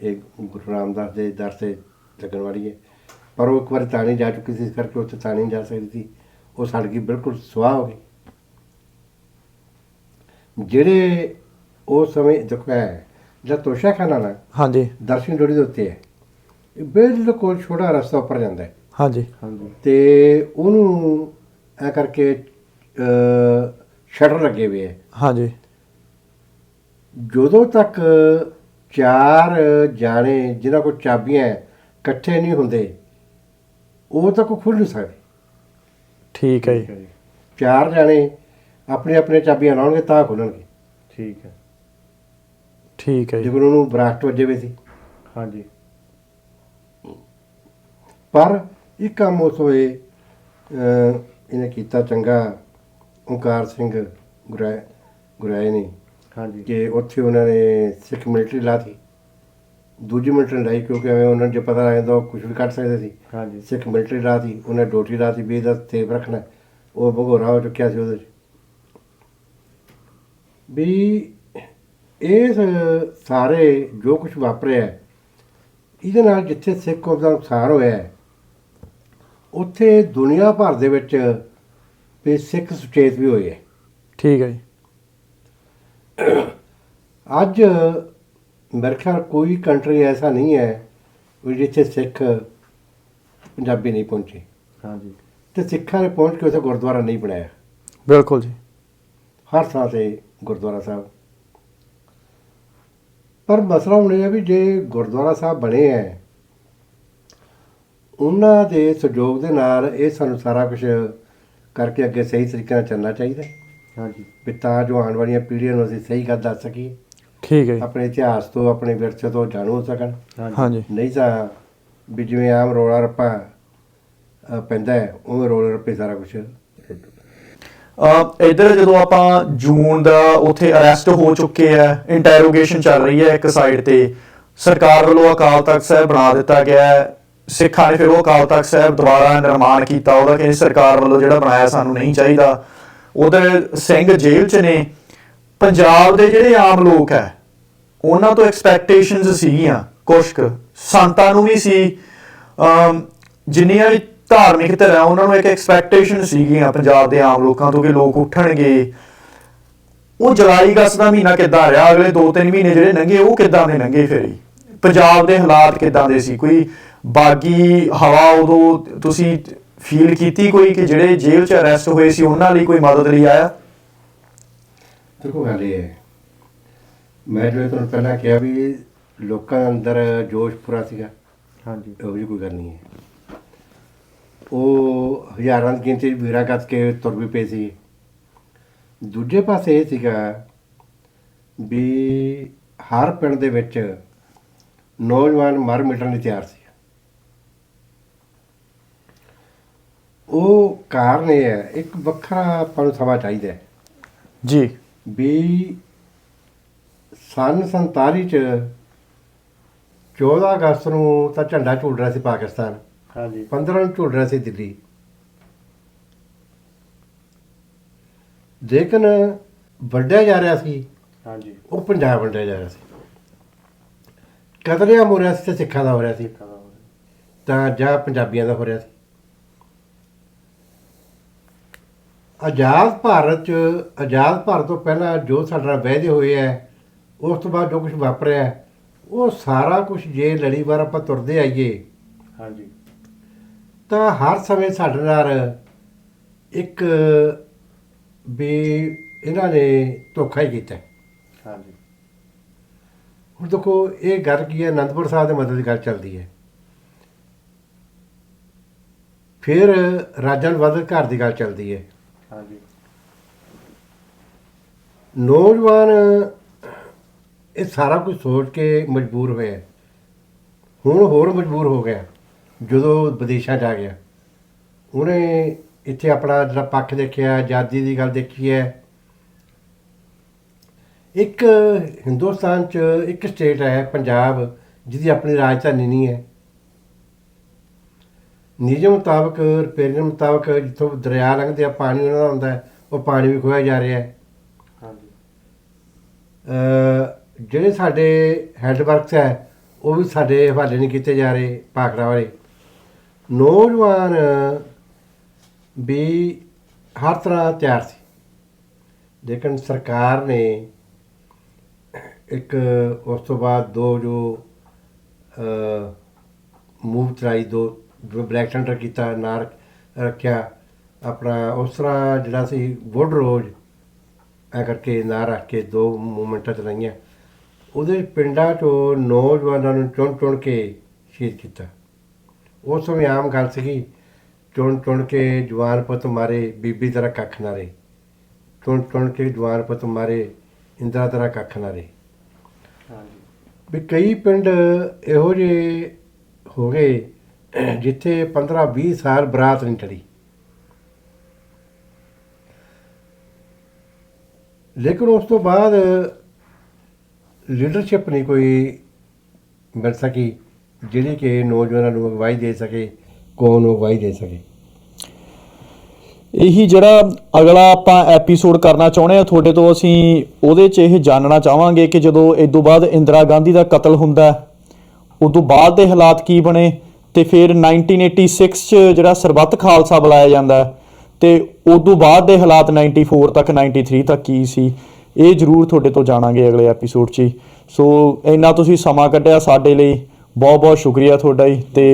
[SPEAKER 1] ਇਹ ਗੁਰੂ ਰਾਮਦਾਸ ਦੇ ਦਰ ਤੇ ਲੱਗਣ ਵਾਲੀ ਹੈ। ਪਰ ਉਹ ਇੱਕ ਵਾਰ ਤਾਣੀ ਜਾ ਚੁੱਕੀ ਸੀ ਇਸ ਕਰਕੇ ਉੱਥੇ ਤਾਣੀ ਨਹੀਂ ਜਾ ਸਕਦੀ ਸੀ। ਉਹ ਸੜ ਗਈ ਬਿਲਕੁਲ ਸੁਆਹ ਹੋ ਗਈ। ਜਿਹੜੇ ਉਸ ਸਮੇਂ ਦੇਖੋ ਹੈ ਜਦ ਤੋਸ਼ਾਖਾਨਾ ਨਾ
[SPEAKER 3] ਹਾਂਜੀ।
[SPEAKER 1] ਦਰਸ਼ਨ ਡੋਰੀ ਦੇ ਉੱਤੇ ਹੈ ਇਹ ਬਿਲਕੁਲ ਛੋਟਾ ਰਸਤਾ ਉੱਪਰ ਜਾਂਦਾ ਹੈ।
[SPEAKER 3] ਹਾਂਜੀ।
[SPEAKER 2] ਹਾਂਜੀ।
[SPEAKER 1] ਤੇ ਉਹਨੂੰ ਐ ਕਰਕੇ ਸ਼ਟਰ ਲੱਗੇ ਹੋਏ ਹੈ।
[SPEAKER 3] ਹਾਂਜੀ।
[SPEAKER 1] ਜਦੋਂ ਤੱਕ ਚਾਰ ਜਾਣੇ ਜਿਨ੍ਹਾਂ ਕੋਲ ਚਾਬੀਆਂ ਹੈ, ਇਕੱਠੇ ਨਹੀਂ ਹੁੰਦੇ। ਉਹ ਤੱਕ ਉਹ ਖੁੱਲ ਨਹੀਂ ਸਕਦੇ।
[SPEAKER 3] ਠੀਕ ਹੈ ਜੀ।
[SPEAKER 1] ਚਾਰ ਜਾਣੇ ਆਪਣੇ ਆਪਣੇ ਚਾਬੀਆਂ ਲਾਉਣਗੇ ਤਾਂ ਖੁੱਲਣਗੇ
[SPEAKER 2] ਠੀਕ ਹੈ।
[SPEAKER 3] ਠੀਕ ਹੈ ਜੀ।
[SPEAKER 1] ਜਿਵੇਂ ਉਹਨੂੰ ਬਰਾਸਟ ਵੱਜੇ ਹੋਏ ਸੀ।
[SPEAKER 2] ਹਾਂਜੀ।
[SPEAKER 1] ਪਰ ਇਹ ਕੰਮ ਉਸ ਵੇ ਇਹਨੇ ਕੀਤਾ ਚੰਗਾ। ਓਂਕਾਰ ਸਿੰਘ ਗੁਰਾਏ ਗੁਰਾਏ ਨੇ
[SPEAKER 2] ਹਾਂਜੀ।
[SPEAKER 1] ਕਿ ਉੱਥੇ ਉਹਨਾਂ ਨੇ ਸਿੱਖ ਮਿਲਟਰੀ ਲਾਤੀ। ਦੂਜੀ ਮਿਲਟਰੀ ਲਾਈ ਕਿਉਂਕਿ ਐਵੇਂ ਉਹਨਾਂ ਨੂੰ ਜੇ ਪਤਾ ਲੱਗ ਜਾਂਦਾ ਉਹ ਕੁਝ ਵੀ ਕੱਢ ਸਕਦੇ ਸੀ।
[SPEAKER 2] ਹਾਂਜੀ।
[SPEAKER 1] ਸਿੱਖ ਮਿਲਟਰੀ ਲਾਤੀ ਉਹਨੇ ਡੋਟੀ ਲਾਤੀ ਵੀ ਇਹਦਾ ਤੇਬ ਰੱਖਣਾ ਉਹ ਭਗੋਰਾ ਹੋ ਚੁੱਕਿਆ ਸੀ ਉਹਦੇ 'ਚ। ਵੀ ਇਸ ਸਾਰੇ ਜੋ ਕੁਝ ਵਾਪਰਿਆ ਹੈ, ਇਹਦੇ ਨਾਲ ਜਿੱਥੇ ਸਿੱਖ ਕੌਮ ਦਾ ਨੁਕਸਾਨ ਹੋਇਆ ਹੈ, ਉੱਥੇ ਦੁਨੀਆ ਭਰ ਦੇ ਵਿੱਚ ਵੀ ਸਿੱਖ ਸੁਚੇਤ ਵੀ ਹੋਏ ਹੈ
[SPEAKER 3] ਠੀਕ ਹੈ ਜੀ।
[SPEAKER 1] ਅੱਜ ਮੇਰੇ ਖਿਆਲ ਕੋਈ ਕੰਟਰੀ ਐਸਾ ਨਹੀਂ ਹੈ ਵੀ ਜਿੱਥੇ ਸਿੱਖ ਪੰਜਾਬੀ ਨਹੀਂ ਪਹੁੰਚੇ।
[SPEAKER 2] ਹਾਂਜੀ।
[SPEAKER 1] ਤੇ ਸਿੱਖਾਂ ਨੇ ਪਹੁੰਚ ਕੇ ਉੱਥੇ ਗੁਰਦੁਆਰਾ ਨਹੀਂ ਬਣਾਇਆ।
[SPEAKER 3] ਬਿਲਕੁਲ ਜੀ।
[SPEAKER 1] ਹਰ ਥਾਂ ਤੇ ਗੁਰਦੁਆਰਾ ਸਾਹਿਬ। ਪਰ ਮਸਲਾ ਹੁਣ ਇਹ ਹੈ ਵੀ ਜੇ ਗੁਰਦੁਆਰਾ ਸਾਹਿਬ ਬਣੇ ਹੈ ਉਹਨਾਂ ਦੇ ਸਹਿਯੋਗ ਦੇ ਨਾਲ ਇਹ ਸਾਨੂੰ ਸਾਰਾ ਕੁਝ ਕਰਕੇ ਅੱਗੇ ਸਹੀ ਤਰੀਕੇ ਨਾਲ ਚੱਲਣਾ ਚਾਹੀਦਾ। ਹੈ।
[SPEAKER 2] ਹਾਂਜੀ।
[SPEAKER 1] ਵੀ ਤਾਂ ਜੋ ਆਉਣ ਵਾਲੀਆਂ ਪੀੜ੍ਹੀਆਂ ਨੂੰ ਅਸੀਂ ਸਹੀ ਗੱਲ ਦੱਸ ਸਕੀਏ।
[SPEAKER 3] ਠੀਕ ਹੈ ਜੀ।
[SPEAKER 1] ਆਪਣੇ ਇਤਿਹਾਸ ਤੋਂ ਆਪਣੇ ਵਿਰਸੇ ਤੋਂ ਜਾਣੂ ਹੋ ਸਕਣ।
[SPEAKER 3] ਹਾਂਜੀ।
[SPEAKER 1] ਨਹੀਂ ਤਾਂ ਵੀ ਜਿਵੇਂ ਆਮ ਰੋਲਾ ਰੱਪਾ ਅ, ਪੈਂਦਾ ਹੈ ਉਵੇਂ ਰੋਲਾ ਰੱਪੇ ਸਾਰਾ ਕੁਝ
[SPEAKER 3] ਅ ਇਧਰ ਜਦੋਂ ਆਪਾਂ ਜੂਨ ਦਾ ਉੱਥੇ ਅਰੈਸਟ ਹੋ ਚੁੱਕੇ ਆ ਇੰਟਰੋਗੇਸ਼ਨ ਚੱਲ ਰਹੀ ਹੈ ਇੱਕ ਸਾਈਡ ਤੇ। ਸਰਕਾਰ ਵੱਲੋਂ ਅਕਾਲ ਤਖਤ ਸਾਹਿਬ ਬਣਾ ਦਿੱਤਾ ਗਿਆ ਹੈ। ਸਿੱਖਾਂ ਨੇ ਫਿਰ ਉਹ ਅਕਾਲ ਤਖਤ ਸਾਹਿਬ ਦੁਬਾਰਾ ਨਿਰਮਾਣ ਕੀਤਾ ਉਹਦਾ ਕਿ ਸਰਕਾਰ ਵੱਲੋਂ ਜਿਹੜਾ ਬਣਾਇਆ ਸਾਨੂੰ ਨਹੀਂ ਚਾਹੀਦਾ। ਉਧਰ ਸਿੰਘ ਜੇਲ੍ਹ 'ਚ ਨੇ। ਪੰਜਾਬ ਦੇ ਜਿਹੜੇ ਆਮ ਲੋਕ ਹੈ, ਉਹਨਾਂ ਤੋਂ ਐਕਸਪੈਕਟੇਸ਼ਨਸ ਸੀਗੀਆਂ ਕੁਛ ਸੰਤਾਂ ਨੂੰ ਵੀ ਸੀ। ਜਿੰਨੀਆਂ ਵੀ ਧਾਰਮਿਕ ਧਿਰਾਂ, ਉਹਨਾਂ ਨੂੰ ਇੱਕ ਐਕਸਪੈਕਟੇਸ਼ਨ ਸੀਗੀਆਂ ਪੰਜਾਬ ਦੇ ਆਮ ਲੋਕਾਂ ਤੋਂ ਕਿ ਲੋਕ ਉੱਠਣਗੇ। ਉਹ ਜੁਲਾਈ ਅਗਸਤ ਦਾ ਮਹੀਨਾ ਕਿੱਦਾਂ ਰਿਹਾ? ਅਗਲੇ 2-3 ਮਹੀਨੇ ਜਿਹੜੇ ਲੰਘੇ ਉਹ ਕਿੱਦਾਂ ਦੇ ਲੰਘੇ ਫਿਰ? ਹੀ? ਪੰਜਾਬ ਦੇ ਹਾਲਾਤ ਕਿੱਦਾਂ ਦੇ ਸੀ? ਕੋਈ ਬਾਗੀ ਹਵਾ ਉਦੋਂ ਤੁਸੀਂ ਫੀਲ ਕੀਤੀ ਕੋਈ ਕਿ ਜਿਹੜੇ ਜੇਲ੍ਹ 'ਚ ਅਰੈਸਟ ਹੋਏ ਸੀ ਉਹਨਾਂ ਲਈ ਕੋਈ ਮਦਦ ਲਈ ਆਇਆ?
[SPEAKER 1] ਦੇਖੋ ਗੱਲ ਇਹ ਹੈ। ਮੈਂ ਜੋ ਤੁਹਾਨੂੰ ਪਹਿਲਾਂ ਕਿਹਾ ਵੀ ਲੋਕਾਂ ਅੰਦਰ ਜੋਸ਼ ਪੂਰਾ ਸੀਗਾ।
[SPEAKER 2] ਹਾਂਜੀ।
[SPEAKER 1] ਇਹੋ ਜਿਹੀ ਕੋਈ ਗੱਲ ਨਹੀਂ ਹੈ। ਉਹ ਹਜ਼ਾਰਾਂ ਦੀ ਗਿਣਤੀ 'ਚ ਵੀਰਾ ਗੱਤ ਕੇ ਤੁਰ ਵੀ ਪਏ ਸੀ। ਦੂਜੇ ਪਾਸੇ ਇਹ ਸੀਗਾ ਵੀ ਹਰ ਪਿੰਡ ਦੇ ਵਿੱਚ ਨੌਜਵਾਨ ਮਰ ਮਿਟਣ ਲਈ ਤਿਆਰ ਸੀ। ਉਹ ਕਾਰਨ ਇਹ ਹੈ ਇੱਕ ਵੱਖਰਾ ਆਪਾਂ ਨੂੰ ਸਮਾਂ ਚਾਹੀਦਾ ਹੈ।
[SPEAKER 3] ਜੀ।
[SPEAKER 1] ਵੀ ਸਨ 47 ਚ 14 ਅਗਸਤ ਨੂੰ ਤਾਂ ਝੰਡਾ ਝੂਲ ਰਿਹਾ ਸੀ ਪਾਕਿਸਤਾਨ।
[SPEAKER 2] ਹਾਂਜੀ।
[SPEAKER 1] 15 ਨੂੰ ਝੂਲ ਰਿਹਾ ਸੀ ਦਿੱਲੀ। ਲੇਕਿਨ ਵੱਡਿਆ ਜਾ ਰਿਹਾ ਸੀ।
[SPEAKER 2] ਹਾਂਜੀ।
[SPEAKER 1] ਉਹ ਪੰਜਾਬ ਵੰਡਿਆ ਜਾ ਰਿਹਾ ਸੀ। ਕਤਲੇਆਮ ਹੋ ਰਿਹਾ ਸੀ ਤੇ ਸਿੱਖਾਂ ਦਾ ਹੋ ਰਿਹਾ ਸੀ। ਤਾਂ ਜਾਂ ਪੰਜਾਬੀਆਂ ਦਾ ਹੋ ਰਿਹਾ ਸੀ। ਆਜ਼ਾਦ ਭਾਰਤ ਚ ਆਜ਼ਾਦ ਭਾਰਤ ਤੋਂ ਪਹਿਲਾਂ ਜੋ ਸਾਡੇ ਵਾਅਦੇ ਹੋਏ ਹੈ ਉਸ ਤੋਂ ਬਾਅਦ ਜੋ ਕੁਝ ਵਾਪਰਿਆ ਉਹ ਸਾਰਾ ਕੁਝ ਜੇ ਲੜੀਵਾਰ ਆਪਾਂ ਤੁਰਦੇ ਆਈਏ
[SPEAKER 2] ਹਾਂਜੀ।
[SPEAKER 1] ਤਾਂ ਹਰ ਸਮੇਂ ਸਾਡੇ ਨਾਲ ਇੱਕ ਵੀ ਇਹਨਾਂ ਨੇ ਧੋਖਾ ਹੀ ਕੀਤਾ।
[SPEAKER 2] ਹਾਂਜੀ।
[SPEAKER 1] ਹੁਣ ਦੇਖੋ ਇਹ ਗੱਲ ਕੀ ਹੈ? ਅਨੰਦਪੁਰ ਸਾਹਿਬ ਦੇ ਮਦਦ ਦੀ ਗੱਲ ਚੱਲਦੀ ਹੈ। ਫਿਰ ਰਾਜਾਂ ਵਦਲ ਘਰ ਦੀ ਗੱਲ ਚੱਲਦੀ ਹੈ।
[SPEAKER 2] ਹਾਂਜੀ।
[SPEAKER 1] ਨੌਜਵਾਨ, ਇਹ ਸਾਰਾ ਕੁਝ ਸੋਚ ਕੇ ਮਜਬੂਰ ਹੋਇਆ। ਹੁਣ ਹੋਰ ਮਜਬੂਰ ਹੋ ਗਿਆ, ਜਦੋਂ ਵਿਦੇਸ਼ਾਂ ਜਾ ਗਿਆ। ਉਹਨੇ ਇੱਥੇ ਆਪਣਾ ਜਿਹੜਾ ਪੱਖ ਦੇਖਿਆ, ਆਜ਼ਾਦੀ ਦੀ ਗੱਲ ਦੇਖੀ ਹੈ। ਇੱਕ ਹਿੰਦੁਸਤਾਨ 'ਚ ਇੱਕ ਸਟੇਟ ਹੈ, ਪੰਜਾਬ, ਜਿਹਦੀ ਆਪਣੀ ਰਾਜਧਾਨੀ ਨਹੀਂ ਹੈ। ਨਿਯਮ ਮੁਤਾਬਕ ਰੁਪਏ ਮੁਤਾਬਕ ਜਿੱਥੋਂ ਦਰਿਆ ਲੰਘਦੇ ਆ ਪਾਣੀ ਉਹਨਾਂ ਦਾ ਹੁੰਦਾ ਹੈ ਉਹ ਪਾਣੀ ਵੀ ਖੋਇਆ ਜਾ ਰਿਹਾ ਹੈ।
[SPEAKER 2] ਹਾਂਜੀ।
[SPEAKER 1] ਜਿਹੜੇ ਸਾਡੇ ਹੈਡਵਰਕਸ ਹੈ ਉਹ ਵੀ ਸਾਡੇ ਹਵਾਲੇ ਨਹੀਂ ਕੀਤੇ ਜਾ ਰਹੇ ਪਾਖੜਾ ਵਾਲੇ। ਨੌਜਵਾਨ ਵੀ ਹਰ ਤਰ੍ਹਾਂ ਤਿਆਰ ਸੀ। ਲੇਕਿਨ ਸਰਕਾਰ ਨੇ ਇੱਕ ਉਸ ਤੋਂ ਬਾਅਦ ਦੋ ਜੋ ਮੂਵ ਚਲਾਈ ਦੋ ਬਲੈਕ ਟੈਂਡਰ ਕੀਤਾ ਨਾ ਰੱਖ- ਰੱਖਿਆ ਆਪਣਾ ਉਸ ਤਰ੍ਹਾਂ ਜਿਹੜਾ ਸੀ ਵੁੱਡ ਰੋਜ਼ ਐ ਕਰਕੇ ਨਾ ਰੱਖ ਕੇ ਦੋ ਮੂਵਮੈਂਟਾਂ ਚਲਾਈਆਂ। ਉਹਦੇ ਪਿੰਡਾਂ 'ਚੋਂ ਨੌਜਵਾਨਾਂ ਨੂੰ ਚੁਣ ਚੁਣ ਕੇ ਸ਼ਹੀਦ ਕੀਤਾ। ਉਸ ਸਮੇਂ ਆਮ ਗੱਲ ਸੀਗੀ ਚੁਣ ਚੁਣ ਕੇ ਜਵਾਨ ਪੁੱਤ ਮਾਰੇ ਬੀਬੀ ਤੇਰਾ ਕੱਖ ਨਾ ਰੇ ਚੁਣ ਚੁਣ ਕੇ ਜਵਾਨ ਪੁੱਤ ਮਾਰੇ ਇੰਦਰਾ ਤੇਰਾ ਕੱਖ ਨਾ ਰੇ
[SPEAKER 2] ਹਾਂਜੀ।
[SPEAKER 1] ਵੀ ਕਈ ਪਿੰਡ ਇਹੋ ਜਿਹੇ ਹੋ ਗਏ ਜਿੱਥੇ 15 20 ਸਾਲ ਬਰਾਤ ਨਹੀਂ ਟੜੀ ਲੇਕਿਨ ਉਸ ਤੋਂ ਬਾਅਦ ਲੀਡਰਸ਼ਿਪ ਨਹੀਂ ਕੋਈ ਮਿਲ ਸਕੀ ਜਿਹੜੀ ਕਿ ਨੌਜਵਾਨਾਂ ਨੂੰ ਅਗਵਾਈ ਦੇ ਸਕੇ ਕੌਮ ਨੂੰ ਅਗਵਾਈ ਦੇ ਸਕੇ।
[SPEAKER 3] ਇਹੀ ਜਿਹੜਾ ਅਗਲਾ ਆਪਾਂ ਐਪੀਸੋਡ ਕਰਨਾ ਚਾਹੁੰਦੇ ਆ ਤੁਹਾਡੇ ਤੋਂ ਅਸੀਂ ਉਹਦੇ 'ਚ ਇਹ ਜਾਣਨਾ ਚਾਹਾਂਗੇ ਕਿ ਜਦੋਂ ਇਸ ਤੋਂ ਬਾਅਦ ਇੰਦਰਾ ਗਾਂਧੀ ਦਾ ਕਤਲ ਹੁੰਦਾ ਹੈ, ਤੋਂ ਬਾਅਦ ਦੇ ਹਾਲਾਤ ਕੀ ਬਣੇ ਤੇ ਫਿਰ 1986 'ਚ ਜਿਹੜਾ ਸਰਬੱਤ ਖਾਲਸਾ ਬੁਲਾਇਆ ਜਾਂਦਾ ਹੈ, ਤੇ ਉਦੋਂ ਬਾਅਦ ਦੇ ਹਾਲਾਤ 94 ਤੱਕ 93 ਤੱਕ ਕੀ ਸੀ ਇਹ ਜ਼ਰੂਰ ਤੁਹਾਡੇ ਤੋਂ ਜਾਣਾਂਗੇ ਅਗਲੇ ਐਪੀਸੋਡ 'ਚ ਹੀ। ਸੋ ਇੰਨਾ ਤੁਸੀਂ ਸਮਾਂ ਕੱਢਿਆ ਸਾਡੇ ਲਈ ਬਹੁਤ ਬਹੁਤ ਸ਼ੁਕਰੀਆ ਤੁਹਾਡਾ ਜੀ ਤੇ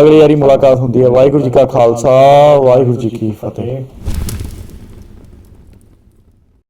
[SPEAKER 3] ਅਗਲੀ ਵਾਰੀ ਮੁਲਾਕਾਤ ਹੁੰਦੀ ਹੈ ਵਾਹਿਗੁਰੂ ਜੀ ਕਾ ਖਾਲਸਾ ਵਾਹਿਗੁਰੂ ਜੀ ਕੀ ਫਤਿਹ